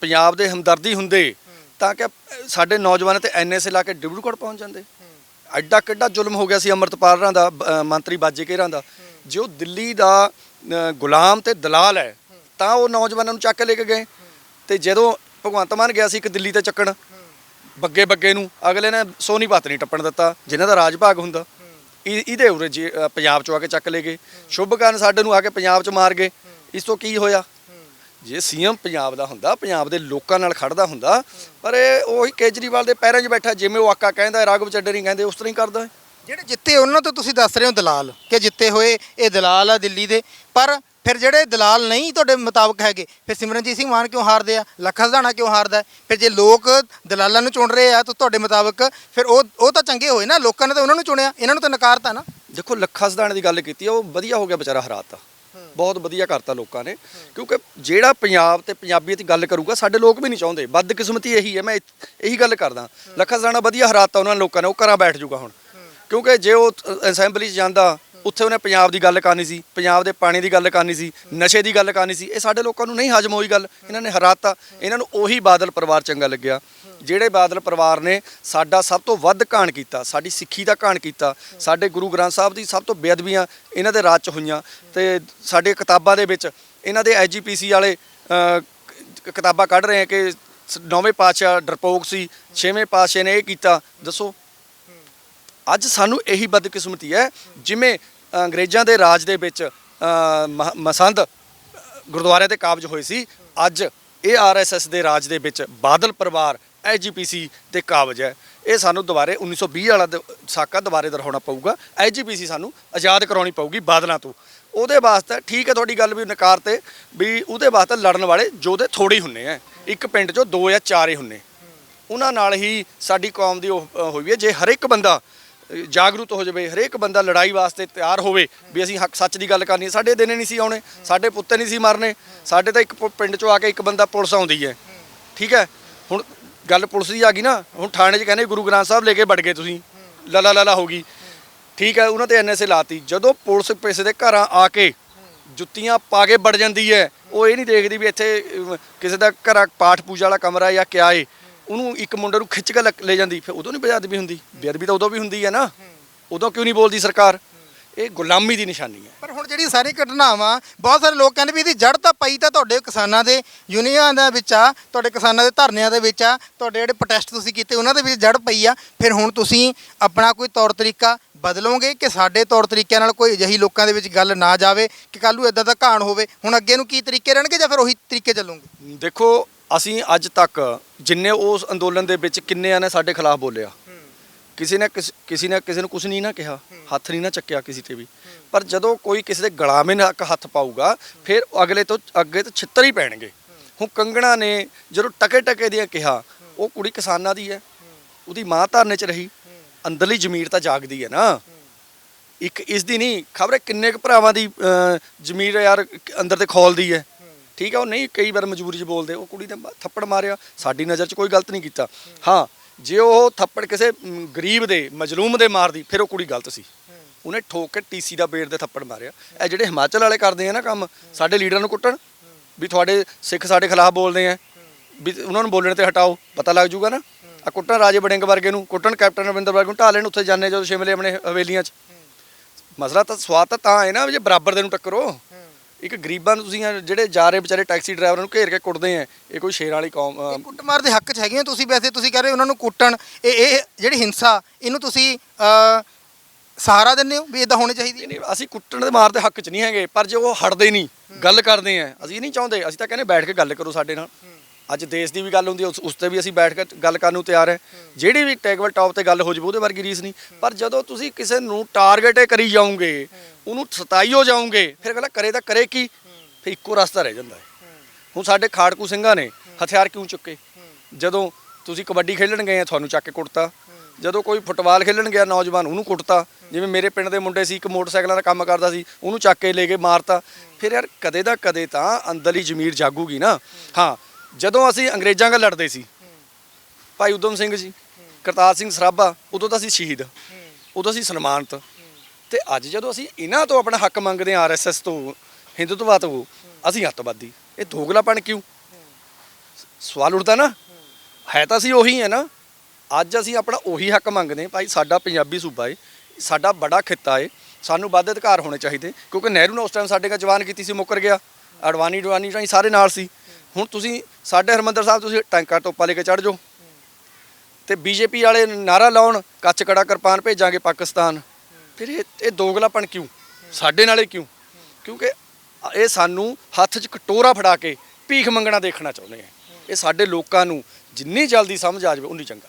ਪੰਜਾਬ ਦੇ ਹਮਦਰਦੀ ਹੁੰਦੇ, ਤਾਂ ਕਿ ਸਾਡੇ ਨੌਜਵਾਨਾਂ ਤੇ ਐਨਐਸਏ ਲਾ ਕੇ ਡਿਬਰੂਗੜ੍ਹ ਪਹੁੰਚ ਜਾਂਦੇ? ਐਡਾ ਕਿੱਡਾ ਜ਼ੁਲਮ ਹੋ ਗਿਆ ਸੀ ਅਮਰਤਪਾਲ ਦਾ ਮੰਤਰੀ ਬਾਜੇ ਘੇਰਾਂ ਦਾ। ਜੇ ਉਹ ਦਿੱਲੀ ਦਾ ਗੁਲਾਮ ਤੇ ਦਲਾਲ ਹੈ, ਤਾਂ ਉਹ ਨੌਜਵਾਨਾਂ ਨੂੰ ਚੱਕ ਲੈ ਕੇ ਗਏ। ਤੇ ਜਦੋਂ ਭਗਵੰਤ ਮਾਨ ਗਿਆ ਸੀ ਇੱਕ ਦਿੱਲੀ ਤੇ ਚੱਕਣ ਬੱਗੇ ਬੱਗੇ ਨੂੰ ਅਗਲੇ ਨੇ ਸੋਨੀਪਤ ਨਹੀਂ ਟੱਪਣ ਦਿੱਤਾ ਜਿਨ੍ਹਾਂ ਦਾ ਰਾਜ ਭਾਗ ਹੁੰਦਾ। ਇਹ- ਇਹਦੇ ਉਰੇ ਜੇ ਅ, ਪੰਜਾਬ ਚੋਂ ਆ ਕੇ ਚੱਕ ਲੈ ਗਏ ਸ਼ੁਭਕਰਨ ਸਾਡੇ ਨੂੰ ਆ ਕੇ ਪੰਜਾਬ ਚ ਮਾਰ ਗਏ। ਇਸ ਤੋਂ ਕੀ ਹੋਇਆ? ਜੇ ਸੀਐਮ ਪੰਜਾਬ ਦਾ ਹੁੰਦਾ ਪੰਜਾਬ ਦੇ ਲੋਕਾਂ ਨਾਲ ਖੜਦਾ ਹੁੰਦਾ ਪਰ ਇਹ ਉਹੀ ਕੇਜਰੀਵਾਲ ਦੇ ਪੈਰਾਂ 'ਚ ਬੈਠਾ ਜਿਵੇਂ ਉਹ ਆਕਾ ਕਹਿੰਦਾ ਰਾਘਵ ਚੱਡੇ ਨਹੀਂ ਕਹਿੰਦੇ ਉਸ ਤਰ੍ਹਾਂ ਹੀ ਕਰਦਾ ਹੈ। ਜਿਹੜੇ ਜਿੱਤੇ ਉਹਨਾਂ ਤੋਂ ਤੁਸੀਂ ਦੱਸ ਰਹੇ ਹੋ ਦਲਾਲ ਕਿ ਜਿੱਤੇ ਹੋਏ ਇਹ ਦਲਾਲ ਆ ਦਿੱਲੀ ਦੇ ਪਰ ਫਿਰ ਜਿਹੜੇ ਦਲਾਲ ਨਹੀਂ ਤੁਹਾਡੇ ਮੁਤਾਬਕ ਹੈਗੇ ਫਿਰ ਸਿਮਰਨਜੀਤ ਸਿੰਘ ਮਾਨ ਕਿਉਂ ਹਾਰਦੇ ਆ? ਲੱਖ ਹਜ਼ਾਨਾ ਕਿਉਂ ਹਾਰਦਾ? ਫਿਰ ਜੇ ਲੋਕ ਦਲਾਲਾਂ ਨੂੰ ਚੁਣ ਰਹੇ ਆ ਤਾਂ ਤੁਹਾਡੇ ਮੁਤਾਬਕ ਫਿਰ ਉਹ ਉਹ ਤਾਂ ਚੰਗੇ ਹੋਏ ਨਾ ਲੋਕਾਂ ਨੇ ਤਾਂ ਉਹਨਾਂ ਨੂੰ ਚੁਣਿਆ ਇਹਨਾਂ ਨੂੰ ਤਾਂ ਨਕਾਰਤਾ ਨਾ। ਦੇਖੋ ਲੱਖਾ ਸਦਾਣੇ ਦੀ ਗੱਲ ਕੀਤੀ ਆ, ਉਹ ਵਧੀਆ ਹੋ ਗਿਆ ਵਿਚਾਰਾ ਹਰਾਤਾ ਬਹੁਤ ਵਧੀਆ ਕਰਤਾ ਲੋਕਾਂ ਨੇ ਕਿਉਂਕਿ ਜਿਹੜਾ ਪੰਜਾਬ ਤੇ ਪੰਜਾਬੀਅਤ ਦੀ ਗੱਲ ਕਰੂਗਾ ਸਾਡੇ ਲੋਕ ਵੀ ਨਹੀਂ ਚਾਹੁੰਦੇ। ਬਦਕਿਸਮਤੀ ਇਹੀ ਹੈ ਮੈਂ ਇਹ- ਇਹੀ ਗੱਲ ਕਰਦਾ। ਲੱਖਾ ਸਦਾਣਾ ਵਧੀਆ ਹਰਾਤਾ ਉਹਨਾਂ ਲੋਕਾਂ ਨੇ ਉਹ ਘਰਾਂ ਬੈਠ ਜਾਊਗਾ ਹੁਣ। ਕਿਉਂਕਿ ਜੇ ਉਹ ਅਸੈਂਬਲੀ 'ਚ ਜਾਂਦਾ ਉੱਥੇ ਉਹਨੇ ਪੰਜਾਬ ਦੀ ਗੱਲ ਕਰਨੀ ਸੀ ਪੰਜਾਬ ਦੇ ਪਾਣੀ ਦੀ ਗੱਲ ਕਰਨੀ ਸੀ ਨਸ਼ੇ ਦੀ ਗੱਲ ਕਰਨੀ ਸੀ ਇਹ ਸਾਡੇ ਲੋਕਾਂ ਨੂੰ ਨਹੀਂ ਹਜਮ ਹੋਈ ਗੱਲ ਇਹਨਾਂ ਨੇ ਹਰਾਤਾ ਇਹਨਾਂ ਨੂੰ ਉਹੀ ਬਾਦਲ ਪਰਿਵਾਰ ਚੰਗਾ ਲੱਗਿਆ। ਜਿਹੜੇ ਬਾਦਲ ਪਰਿਵਾਰ ਨੇ ਸਾਡਾ ਸਭ ਤੋਂ ਵੱਧ ਘਾਣ ਕੀਤਾ ਸਾਡੀ ਸਿੱਖੀ ਦਾ ਘਾਣ ਕੀਤਾ ਸਾਡੇ ਗੁਰੂ ਗ੍ਰੰਥ ਸਾਹਿਬ ਦੀ ਸਭ ਤੋਂ ਬੇਅਦਬੀਆਂ ਇਹਨਾਂ ਦੇ ਰਾਜ ਚ ਹੋਈਆਂ ਤੇ ਸਾਡੇ ਕਿਤਾਬਾਂ ਦੇ ਵਿੱਚ ਇਹਨਾਂ ਦੇ ਐਜੀਪੀਸੀ ਵਾਲੇ ਅਹ, ਕ- ਕਿਤਾਬਾਂ ਕੱਢ ਰਹੇ ਆ ਕਿ ਸ- ਨੌਵੇਂ ਪਾਤਸ਼ਾਹ ਡਰਪੋਕ ਸੀ ਛੇਵੇਂ ਪਾਤਸ਼ਾਹ ਨੇ ਇਹ ਕੀਤਾ ਦੱਸੋ? ਅੱਜ ਸਾਨੂੰ ਇਹੀ ਬਦਕਿਸਮਤੀ ਹੈ ਜਿਵੇਂ ਅੰਗਰੇਜ਼ਾਂ ਦੇ ਰਾਜ ਦੇ ਵਿੱਚ ਮ- ਮਸੰਦ ਗੁਰਦੁਆਰਿਆਂ ਗੁਰਦੁਆਰੇ ਤੇ ਕਾਬਜ ਹੋਏ ਸੀ। ਅੱਜ ਇਹ ਆਰਐਸਐਸ ਦੇ ਰਾਜ ਦੇ ਵਿੱਚ ਬਾਦਲ ਪਰਿਵਾਰ ਐਜੀਪੀਸੀ ਤੇ ਕਾਬਜ ਹੈ। ਇਹ ਸਾਨੂੰ ਦੁਬਾਰੇ 1920 ਵਾਲਾ ਦ- ਸਾਕਾ ਦੁਬਾਰੇ ਦਰਹਾਉਣਾ ਪਊਗਾ। ਐਜੀਪੀਸੀ ਸਾਨੂੰ ਆਜ਼ਾਦ ਕਰਾਉਣੀ ਪਊਗੀ ਬਾਦਲਾਂ ਤੋਂ। ਉਹਦੇ ਵਾਸਤੇ ਠੀਕ ਹੈ ਤੁਹਾਡੀ ਗੱਲ ਵੀ ਨਕਾਰ ਤੇ, ਵੀ ਉਹਦੇ ਵਾਸਤੇ ਲੜਨ ਵਾਲੇ ਜੋਧੇ ਥੋੜੇ ਹੀ ਹੁੰਨੇ ਆ ਇੱਕ ਪਿੰਡ 'ਚੋਂ ਦੋ ਜਾਂ ਚਾਰ ਹੀ ਹੁੰਨੇ ਉਹਨਾਂ ਨਾਲ ਹੀ ਸਾਡੀ ਕੌਮ ਦੀ ਉਹ ਹੋਈ ਹੈ। ਜੇ ਹਰ ਇੱਕ ਬੰਦਾ ਜਾਗਰੂਕ ਹੋ ਜਾਵੇ, ਹਰੇਕ ਬੰਦਾ ਲੜਾਈ ਵਾਸਤੇ ਤਿਆਰ ਹੋਵੇ ਵੀ ਅਸੀਂ ਹੱਕ ਸੱਚ ਦੀ ਗੱਲ ਕਰਨੀ ਸਾਡੇ ਦਿਨੇ ਨਹੀਂ ਸੀ ਆਉਣੇ, ਸਾਡੇ ਪੁੱਤੇ ਨਹੀਂ ਸੀ ਮਰਨੇ, ਸਾਡੇ ਤਾਂ ਇੱਕ ਪਿੰਡ ਚੋਂ ਆ ਕੇ ਇੱਕ ਬੰਦਾ ਪੁਲਿਸ ਆਉਂਦੀ ਹੈ। ਠੀਕ ਹੈ? ਹੁਣ ਗੱਲ ਪੁਲਿਸ ਦੀ ਆ ਗਈ ਨਾ, ਹੁਣ ਥਾਣੇ 'ਚ ਕਹਿੰਦੇ ਗੁਰੂ ਗ੍ਰੰਥ ਸਾਹਿਬ ਲੈ ਕੇ ਵੜ ਗਏ ਤੁਸੀਂ। ਲਲਾ ਲਲਾ ਹੋ ਗਈ। ਠੀਕ ਹੈ, ਉਹਨਾਂ ਤੇ ਐਨਐਸਏ ਲਾਤੀ। ਜਦੋਂ ਪੁਲਿਸ ਪੈਸੇ ਦੇ ਘਰਾਂ ਆ ਕੇ ਜੁੱਤੀਆਂ ਪਾ ਕੇ ਵੜ ਜਾਂਦੀ ਹੈ, ਉਹ ਇਹ ਨਹੀਂ ਦੇਖਦੀ ਵੀ ਇੱਥੇ ਕਿਸੇ ਦਾ ਘਰਾਂ ਪਾਠ ਪੂਜਾ ਵਾਲਾ ਕਮਰਾ ਜਾਂ ਕਿਆ ਏ। ਉਹਨੂੰ ਇੱਕ ਮੁੰਡੇ ਨੂੰ ਖਿੱਚ ਕੇ ਲੈ- ਲੈ ਜਾਂਦੀ ਫਿਰ ਉਦੋਂ ਨਹੀਂ ਬੇਅਦਬੀ ਹੁੰਦੀ। ਬੇਅਦਬੀ ਤਾਂ ਉਦੋਂ ਵੀ ਹੁੰਦੀ ਹੈ ਨਾ। ਉਦੋਂ ਕਿਉਂ ਨਹੀਂ ਬੋਲਦੀ ਸਰਕਾਰ? ਇਹ ਗੁਲਾਮੀ ਦੀ ਨਿਸ਼ਾਨੀ ਹੈ। ਪਰ ਹੁਣ ਜਿਹੜੀ ਸਾਰੀ ਘਟਨਾਵਾਂ ਬਹੁਤ ਸਾਰੇ ਲੋਕ ਕਹਿੰਦੇ ਵੀ ਇਹਦੀ ਜੜ ਤਾਂ ਪਈ ਤਾਂ ਤੁਹਾਡੇ ਕਿਸਾਨਾਂ ਦੇ ਯੂਨੀਅਨ ਦੇ ਵਿੱਚ ਆ ਤੁਹਾਡੇ ਕਿਸਾਨਾਂ ਦੇ ਧਰਨਿਆਂ ਦੇ ਵਿੱਚ ਆ ਤੁਹਾਡੇ ਜਿਹੜੇ ਪ੍ਰੋਟੈਸਟ ਤੁਸੀਂ ਕੀਤੇ ਉਹਨਾਂ ਦੇ ਵਿੱਚ ਜੜ ਪਈ ਆ। ਫਿਰ ਹੁਣ ਤੁਸੀਂ ਆਪਣਾ ਕੋਈ ਤੌਰ ਤਰੀਕਾ ਬਦਲੋਗੇ ਕਿ ਸਾਡੇ ਤੌਰ ਤਰੀਕਿਆਂ ਨਾਲ ਕੋਈ ਅਜਿਹੀ ਲੋਕਾਂ ਦੇ ਵਿੱਚ ਗੱਲ ਨਾ ਜਾਵੇ ਕਿ ਕੱਲ੍ਹ ਨੂੰ ਇਦਾਂ ਦਾ ਘਾਣ ਹੋਵੇ? ਹੁਣ ਅੱਗੇ ਨੂੰ ਕੀ ਤਰੀਕੇ ਰਹਿਣਗੇ ਜਾਂ ਫਿਰ ਉਹੀ ਤਰੀਕੇ ਚੱਲੂਗੇ? ਦੇਖੋ ਅਸੀਂ ਅੱਜ ਤੱਕ ਜਿੰਨੇ ਉਸ ਅੰਦੋਲਨ ਦੇ ਵਿੱਚ ਕਿੰਨਿਆਂ ਨੇ ਸਾਡੇ ਖਿਲਾਫ ਬੋਲਿਆ। ਕਿਸੇ ਨੇ ਕਿਸੇ ਨੇ, ਕਿਸੇ ਨੂੰ ਕੁਝ ਨਹੀਂ ਨਾ ਕਿਹਾ, ਹੱਥ ਨਹੀਂ ਨਾ ਚੱਕਿਆ ਕਿਸੇ ਤੇ ਵੀ। ਪਰ ਜਦੋਂ ਕੋਈ ਕਿਸੇ ਦੇ ਗਲਾਮੇ ਨਾਲ ਹੱਥ ਪਾਊਗਾ, ਫਿਰ ਅਗਲੇ ਤੋਂ ਅੱਗੇ ਤੋਂ ਛਿੱਤਰ ਹੀ ਪੈਣਗੇ। ਹੁਣ ਕੰਗਣਾ ਨੇ ਜਦੋਂ ਟਕੇ ਟਕੇ ਦੀਆਂ ਕਿਹਾ, ਉਹ ਕੁੜੀ ਕਿਸਾਨਾਂ ਦੀ ਹੈ। ਉਹਦੀ ਮਾਂ ਧਰਨੇ 'ਚ ਰਹੀ। ਅੰਦਰਲੀ ਜ਼ਮੀਰ ਤਾਂ ਜਾਗਦੀ ਹੈ ਨਾ। ਇੱਕ ਇਸ ਦੀ ਨਹੀਂ, ਖਬਰ ਕਿੰਨੇ ਕੁ ਭਰਾਵਾਂ ਦੀ ਜ਼ਮੀਰ ਯਾਰ ਅੰਦਰ ਤੇ ਖੋਲਦੀ ਹੈ। ਠੀਕ ਹੈ ਉਹ ਨਹੀਂ ਕਈ ਵਾਰ ਮਜਬੂਰੀ 'ਚ ਬੋਲਦੇ ਉਹ ਕੁੜੀ ਨੇ ਥੱਪੜ ਮਾਰਿਆ ਸਾਡੀ ਨਜ਼ਰ 'ਚ ਕੋਈ ਗਲਤ ਨਹੀਂ ਕੀਤਾ। ਹਾਂ ਜੇ ਉਹ ਥੱਪੜ ਕਿਸੇ ਮ, ਗਰੀਬ ਦੇ ਮਜਲੂਮ ਦੇ ਮਾਰਦੀ ਫਿਰ ਉਹ ਕੁੜੀ ਗਲਤ ਸੀ। ਉਹਨੇ ਠੋਕ ਕੇ ਟੀਸੀ ਦਾ ਬੇੜ ਦੇ ਥੱਪੜ ਮਾਰਿਆ। ਇਹ ਜਿਹੜੇ ਹਿਮਾਚਲ ਵਾਲੇ ਕਰਦੇ ਆ ਨਾ ਕੰਮ ਸਾਡੇ ਲੀਡਰਾਂ ਨੂੰ ਕੁੱਟਣ ਵੀ ਤੁਹਾਡੇ ਸਿੱਖ ਸਾਡੇ ਖਿਲਾਫ ਬੋਲਦੇ ਆ ਵੀ ਉਹਨਾਂ ਨੂੰ ਬੋਲਣ ਤੇ ਹਟਾਓ ਪਤਾ ਲੱਗ ਜੂਗਾ ਨਾ। ਆ ਕੁੱਟਣ ਰਾਜੇ ਬੜਿੰਗ ਵਰਗੇ ਨੂੰ ਕੁੱਟਣ ਕੈਪਟਨ ਅਮਰਿੰਦਰ ਵਰਗੇ ਨੂੰ ਢਾਹ ਲੈਣ ਉੱਥੇ ਜਾਂਦੇ ਜਦੋਂ ਸ਼ਿਮਲੇ ਆਪਣੇ ਹਵੇਲੀਆਂ 'ਚ। ਮਸਲਾ ਤਾਂ ਸਵਾਦ ਤਾਂ ਤਾਂ ਹੈ ਨਾ ਵੀ ਜੇ ਬਰਾਬਰ ਦੇ ਨੂੰ ਟੱਕਰੋ। ਇੱਕ ਗਰੀਬਾਂ ਨੂੰ ਤੁਸੀਂ ਜਿਹੜੇ ਜਾ ਰਹੇ ਵਿਚਾਰੇ ਟੈਕਸੀ ਡਰਾਈਵਰਾਂ ਨੂੰ ਘੇਰ ਕੇ ਕੁੱਟਦੇ ਆ ਇਹ ਕੋਈ ਸ਼ੇਰਾਂ ਵਾਲੀ ਕੌਮ ਇਹ ਕੁੱਟਮਾਰ ਦੇ ਹੱਕ 'ਚ ਹੈਗੇ ਹੋ ਤੁਸੀਂ ਵੈਸੇ ਤੁਸੀਂ ਕਹ ਰਹੇ ਉਹਨਾਂ ਨੂੰ ਕੁੱਟਣ ਇਹ ਇਹ ਜਿਹੜੀ ਹਿੰਸਾ ਇਹਨੂੰ ਤੁਸੀਂ ਅ, ਸਹਾਰਾ ਦਿੰਦੇ ਹੋ ਵੀ ਇਦਾਂ ਹੋਣੀ ਚਾਹੀਦੀ ਹੈ? ਨਹੀਂ ਨਹੀਂ, ਅਸੀਂ ਕੁੱਟਣ ਦੇ ਮਾਰ ਦੇ ਹੱਕ 'ਚ ਨਹੀਂ ਹੈਗੇ ਪਰ ਜੇ ਉਹ ਹਟਦੇ ਨਹੀਂ ਗੱਲ ਕਰਦੇ ਆ ਅਸੀਂ ਨਹੀਂ ਚਾਹੁੰਦੇ ਅਸੀਂ ਤਾਂ ਕਹਿੰਦੇ ਬੈਠ ਕੇ ਗੱਲ ਕਰੋ ਸਾਡੇ ਨਾਲ। ਅੱਜ ਦੇਸ਼ ਦੀ ਵੀ ਗੱਲ ਹੁੰਦੀ ਹੈ, ਉਸ ਉਸ ਤੇ ਵੀ ਅਸੀਂ ਬੈਠ ਕੇ ਗੱਲ ਕਰਨ ਨੂੰ ਤਿਆਰ ਹੈ। ਜਿਹੜੀ ਵੀ ਟੇਬਲ ਟਾਪ ਤੇ ਗੱਲ ਹੋ ਜਾਵੇ ਉਹਦੇ ਵਰਗੀ ਰੀਸ ਨਹੀਂ। ਪਰ ਜਦੋਂ ਤੁਸੀਂ ਕਿਸੇ ਨੂੰ ਟਾਰਗੇਟ ਕਰੀ ਜਾਓਗੇ, ਉਹਨੂੰ ਸਤਾਈਓ ਹੋ ਜਾਓਗੇ, ਫਿਰ ਅਗਲਾ ਕਰੇ ਤਾਂ ਕਰੇ ਕੀ? ਫਿਰ ਇੱਕੋ ਰਸਤਾ ਰਹਿ ਜਾਂਦਾ ਹੈ। ਹੁਣ ਸਾਡੇ ਖਾੜਕੂ ਸਿੰਘਾਂ ਨੇ ਹਥਿਆਰ ਕਿਉਂ ਚੁੱਕੇ? ਜਦੋਂ ਤੁਸੀਂ ਕਬੱਡੀ ਖੇਲਣ ਗਏ ਆ, ਤੁਹਾਨੂੰ ਚੱਕ ਕੇ ਕੁੱਟਤਾ। ਜਦੋਂ ਕੋਈ ਫੁੱਟਬਾਲ ਖੇਡਣ ਗਿਆ, ਨੌਜਵਾਨ ਉਹਨੂੰ ਕੁੱਟਤਾ। ਜਿਵੇਂ ਮੇਰੇ ਪਿੰਡ ਦੇ ਮੁੰਡੇ ਸੀ, ਇੱਕ ਮੋਟਰਸਾਈਕਲਾਂ ਦਾ ਕੰਮ ਕਰਦਾ ਸੀ, ਉਹਨੂੰ ਚੱਕ ਕੇ ਲੈ ਕੇ ਮਾਰਤਾ। ਫਿਰ ਯਾਰ ਕਦੇ ਦਾ ਕਦੇ ਤਾਂ ਅੰਦਰਲੀ ਜ਼ਮੀਰ ਜਾਗੂਗੀ ਨਾ। ਹਾਂ ਜਦੋਂ ਅਸੀਂ ਅੰਗਰੇਜ਼ਾਂ ਨਾਲ ਲੜਦੇ ਸੀ, ਭਾਈ ਉਦਮ ਸਿੰਘ ਜੀ, ਕਰਤਾਰ ਸਿੰਘ ਸਰਾਭਾ, ਉਦੋਂ ਤਾਂ ਅਸੀਂ ਸ਼ਹੀਦ, ਉਦੋਂ ਅਸੀਂ ਸਨਮਾਨਤ। ਤੇ ਅੱਜ ਜਦੋਂ ਅਸੀਂ ਇਹਨਾਂ ਤੋਂ ਆਪਣਾ ਹੱਕ ਮੰਗਦੇ ਹਾਂ ਆਰਐਸਐਸ ਤੋਂ ਹਿੰਦੂਤਵਾ ਤੋਂ, ਅਸੀਂ ਅੱਤਵਾਦੀ। ਇਹ ਦੋਗਲਾਪਣ ਕਿਉਂ? ਸਵਾਲ ਉੱਠਦਾ ਨਾ। ਹੈ ਤਾਂ ਅਸੀਂ ਉਹੀ ਹੈ ਨਾ। ਅੱਜ ਅਸੀਂ ਆਪਣਾ ਉਹੀ ਹੱਕ ਮੰਗਦੇ ਹਾਂ, ਭਾਈ ਸਾਡਾ ਪੰਜਾਬੀ ਸੂਬਾ ਏ, ਸਾਡਾ ਬੜਾ ਖਿੱਤਾ ਏ, ਸਾਨੂੰ ਵੱਧ ਅਧਿਕਾਰ ਹੋਣੇ ਚਾਹੀਦੇ। ਕਿਉਂਕਿ ਨਹਿਰੂ ਨੇ ਉਸ ਟਾਈਮ ਸਾਡੇ ਨਾਲ ਜਵਾਨ ਕੀਤੀ ਸੀ, ਮੁੱਕਰ ਗਿਆ। ਅਡਵਾਨੀ ਡਵਾਨੀ ਰਾਹੀਂ ਸਾਰੇ ਨਾਲ ਸੀ। ਹੁਣ ਤੁਸੀਂ, ਸਾਡੇ ਹਰਮੰਦਰ ਸਾਹਿਬ ਤੁਸੀਂ ਟੈਂਕਾਂ ਟੋਪਾ ਲੈ ਕੇ ਚੜ ਜਾਓ। ਤੇ ਬੀਜੇਪੀ ਵਾਲੇ ਨਾਰਾ ਲਾਉਣ, ਕੱਚ ਕੜਾ ਕਿਰਪਾਨ ਭੇਜਾਂਗੇ ਪਾਕਿਸਤਾਨ। ਫਿਰ ਇਹ ਇਹ ਦੋਗਲਾਪਣ ਕਿਉਂ? ਸਾਡੇ ਨਾਲੇ ਕਿਉਂ? ਕਿਉਂਕਿ ਇਹ ਸਾਨੂੰ ਹੱਥ 'ਚ ਕਟੋਰਾ ਫੜਾ ਕੇ ਭੀਖ ਮੰਗਣਾ ਦੇਖਣਾ ਚਾਹੁੰਦੇ ਆ। ਇਹ ਸਾਡੇ ਲੋਕਾਂ ਨੂੰ ਜਿੰਨੀ ਜਲਦੀ ਸਮਝ ਆ ਜਾਵੇ, ਉਨੀ ਚੰਗਾ।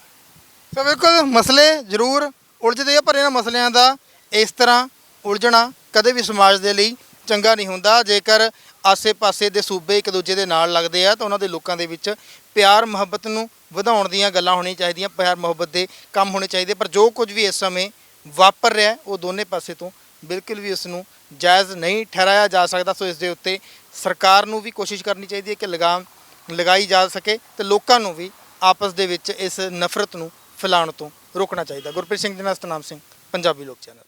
ਸੋ ਬਿਲਕੁਲ ਮਸਲੇ ਜ਼ਰੂਰ ਉਲਝਦੇ ਆ ਪਰ ਇਹਨਾਂ ਮਸਲਿਆਂ ਦਾ ਇਸ ਤਰ੍ਹਾਂ ਉਲਝਣਾ ਕਦੇ ਵੀ ਸਮਾਜ ਦੇ ਲਈ ਚੰਗਾ ਨਹੀਂ ਹੁੰਦਾ। ਜੇਕਰ ਆਸੇ-ਪਾਸੇ ਦੇ ਸੂਬੇ ਇੱਕ ਦੂਜੇ ਦੇ ਨਾਲ ਲੱਗਦੇ ਆ, ਤਾਂ ਉਹਨਾਂ ਦੇ ਲੋਕਾਂ ਦੇ ਵਿੱਚ ਪਿਆਰ, ਮੁਹੱਬਤ ਨੂੰ ਵਧਾਉਣ ਦੀਆਂ ਗੱਲਾਂ ਹੋਣੀਆਂ ਚਾਹੀਦੀਆਂ, ਪਿਆਰ, ਮੁਹੱਬਤ ਦੇ ਕੰਮ ਹੋਣੇ ਚਾਹੀਦੇ, ਪਰ ਜੋ ਕੁਝ ਵੀ ਇਸ ਸਮੇਂ ਵਾਪਰ ਰਿਹਾ, ਉਹ ਦੋਨੇ ਪਾਸੇ ਤੋਂ ਬਿਲਕੁਲ ਵੀ ਉਸ ਨੂੰ ਜਾਇਜ਼ ਨਹੀਂ ਠਹਿਰਾਇਆ ਜਾ ਸਕਦਾ, ਸੋ ਇਸ ਦੇ ਉੱਤੇ ਸਰਕਾਰ ਨੂੰ ਵੀ ਕੋਸ਼ਿਸ਼ ਕਰਨੀ ਚਾਹੀਦੀ ਹੈ ਕਿ ਲਗਾਮ ਲਗਾਈ ਜਾ ਸਕੇ ਤੇ ਲੋਕਾਂ ਨੂੰ ਵੀ ਆਪਸ ਦੇ ਵਿੱਚ ਇਸ ਨਫ਼ਰਤ ਨੂੰ ਫੈਲਾਉਣ ਤੋਂ ਰੋਕਣਾ ਚਾਹੀਦਾ। ਗੁਰਪ੍ਰੀਤ ਸਿੰਘ ਜੀ ਨਾਲ ਸਤਨਾਮ ਸਿੰਘ, ਪੰਜਾਬੀ ਲੋਕ ਚੈਨਲ।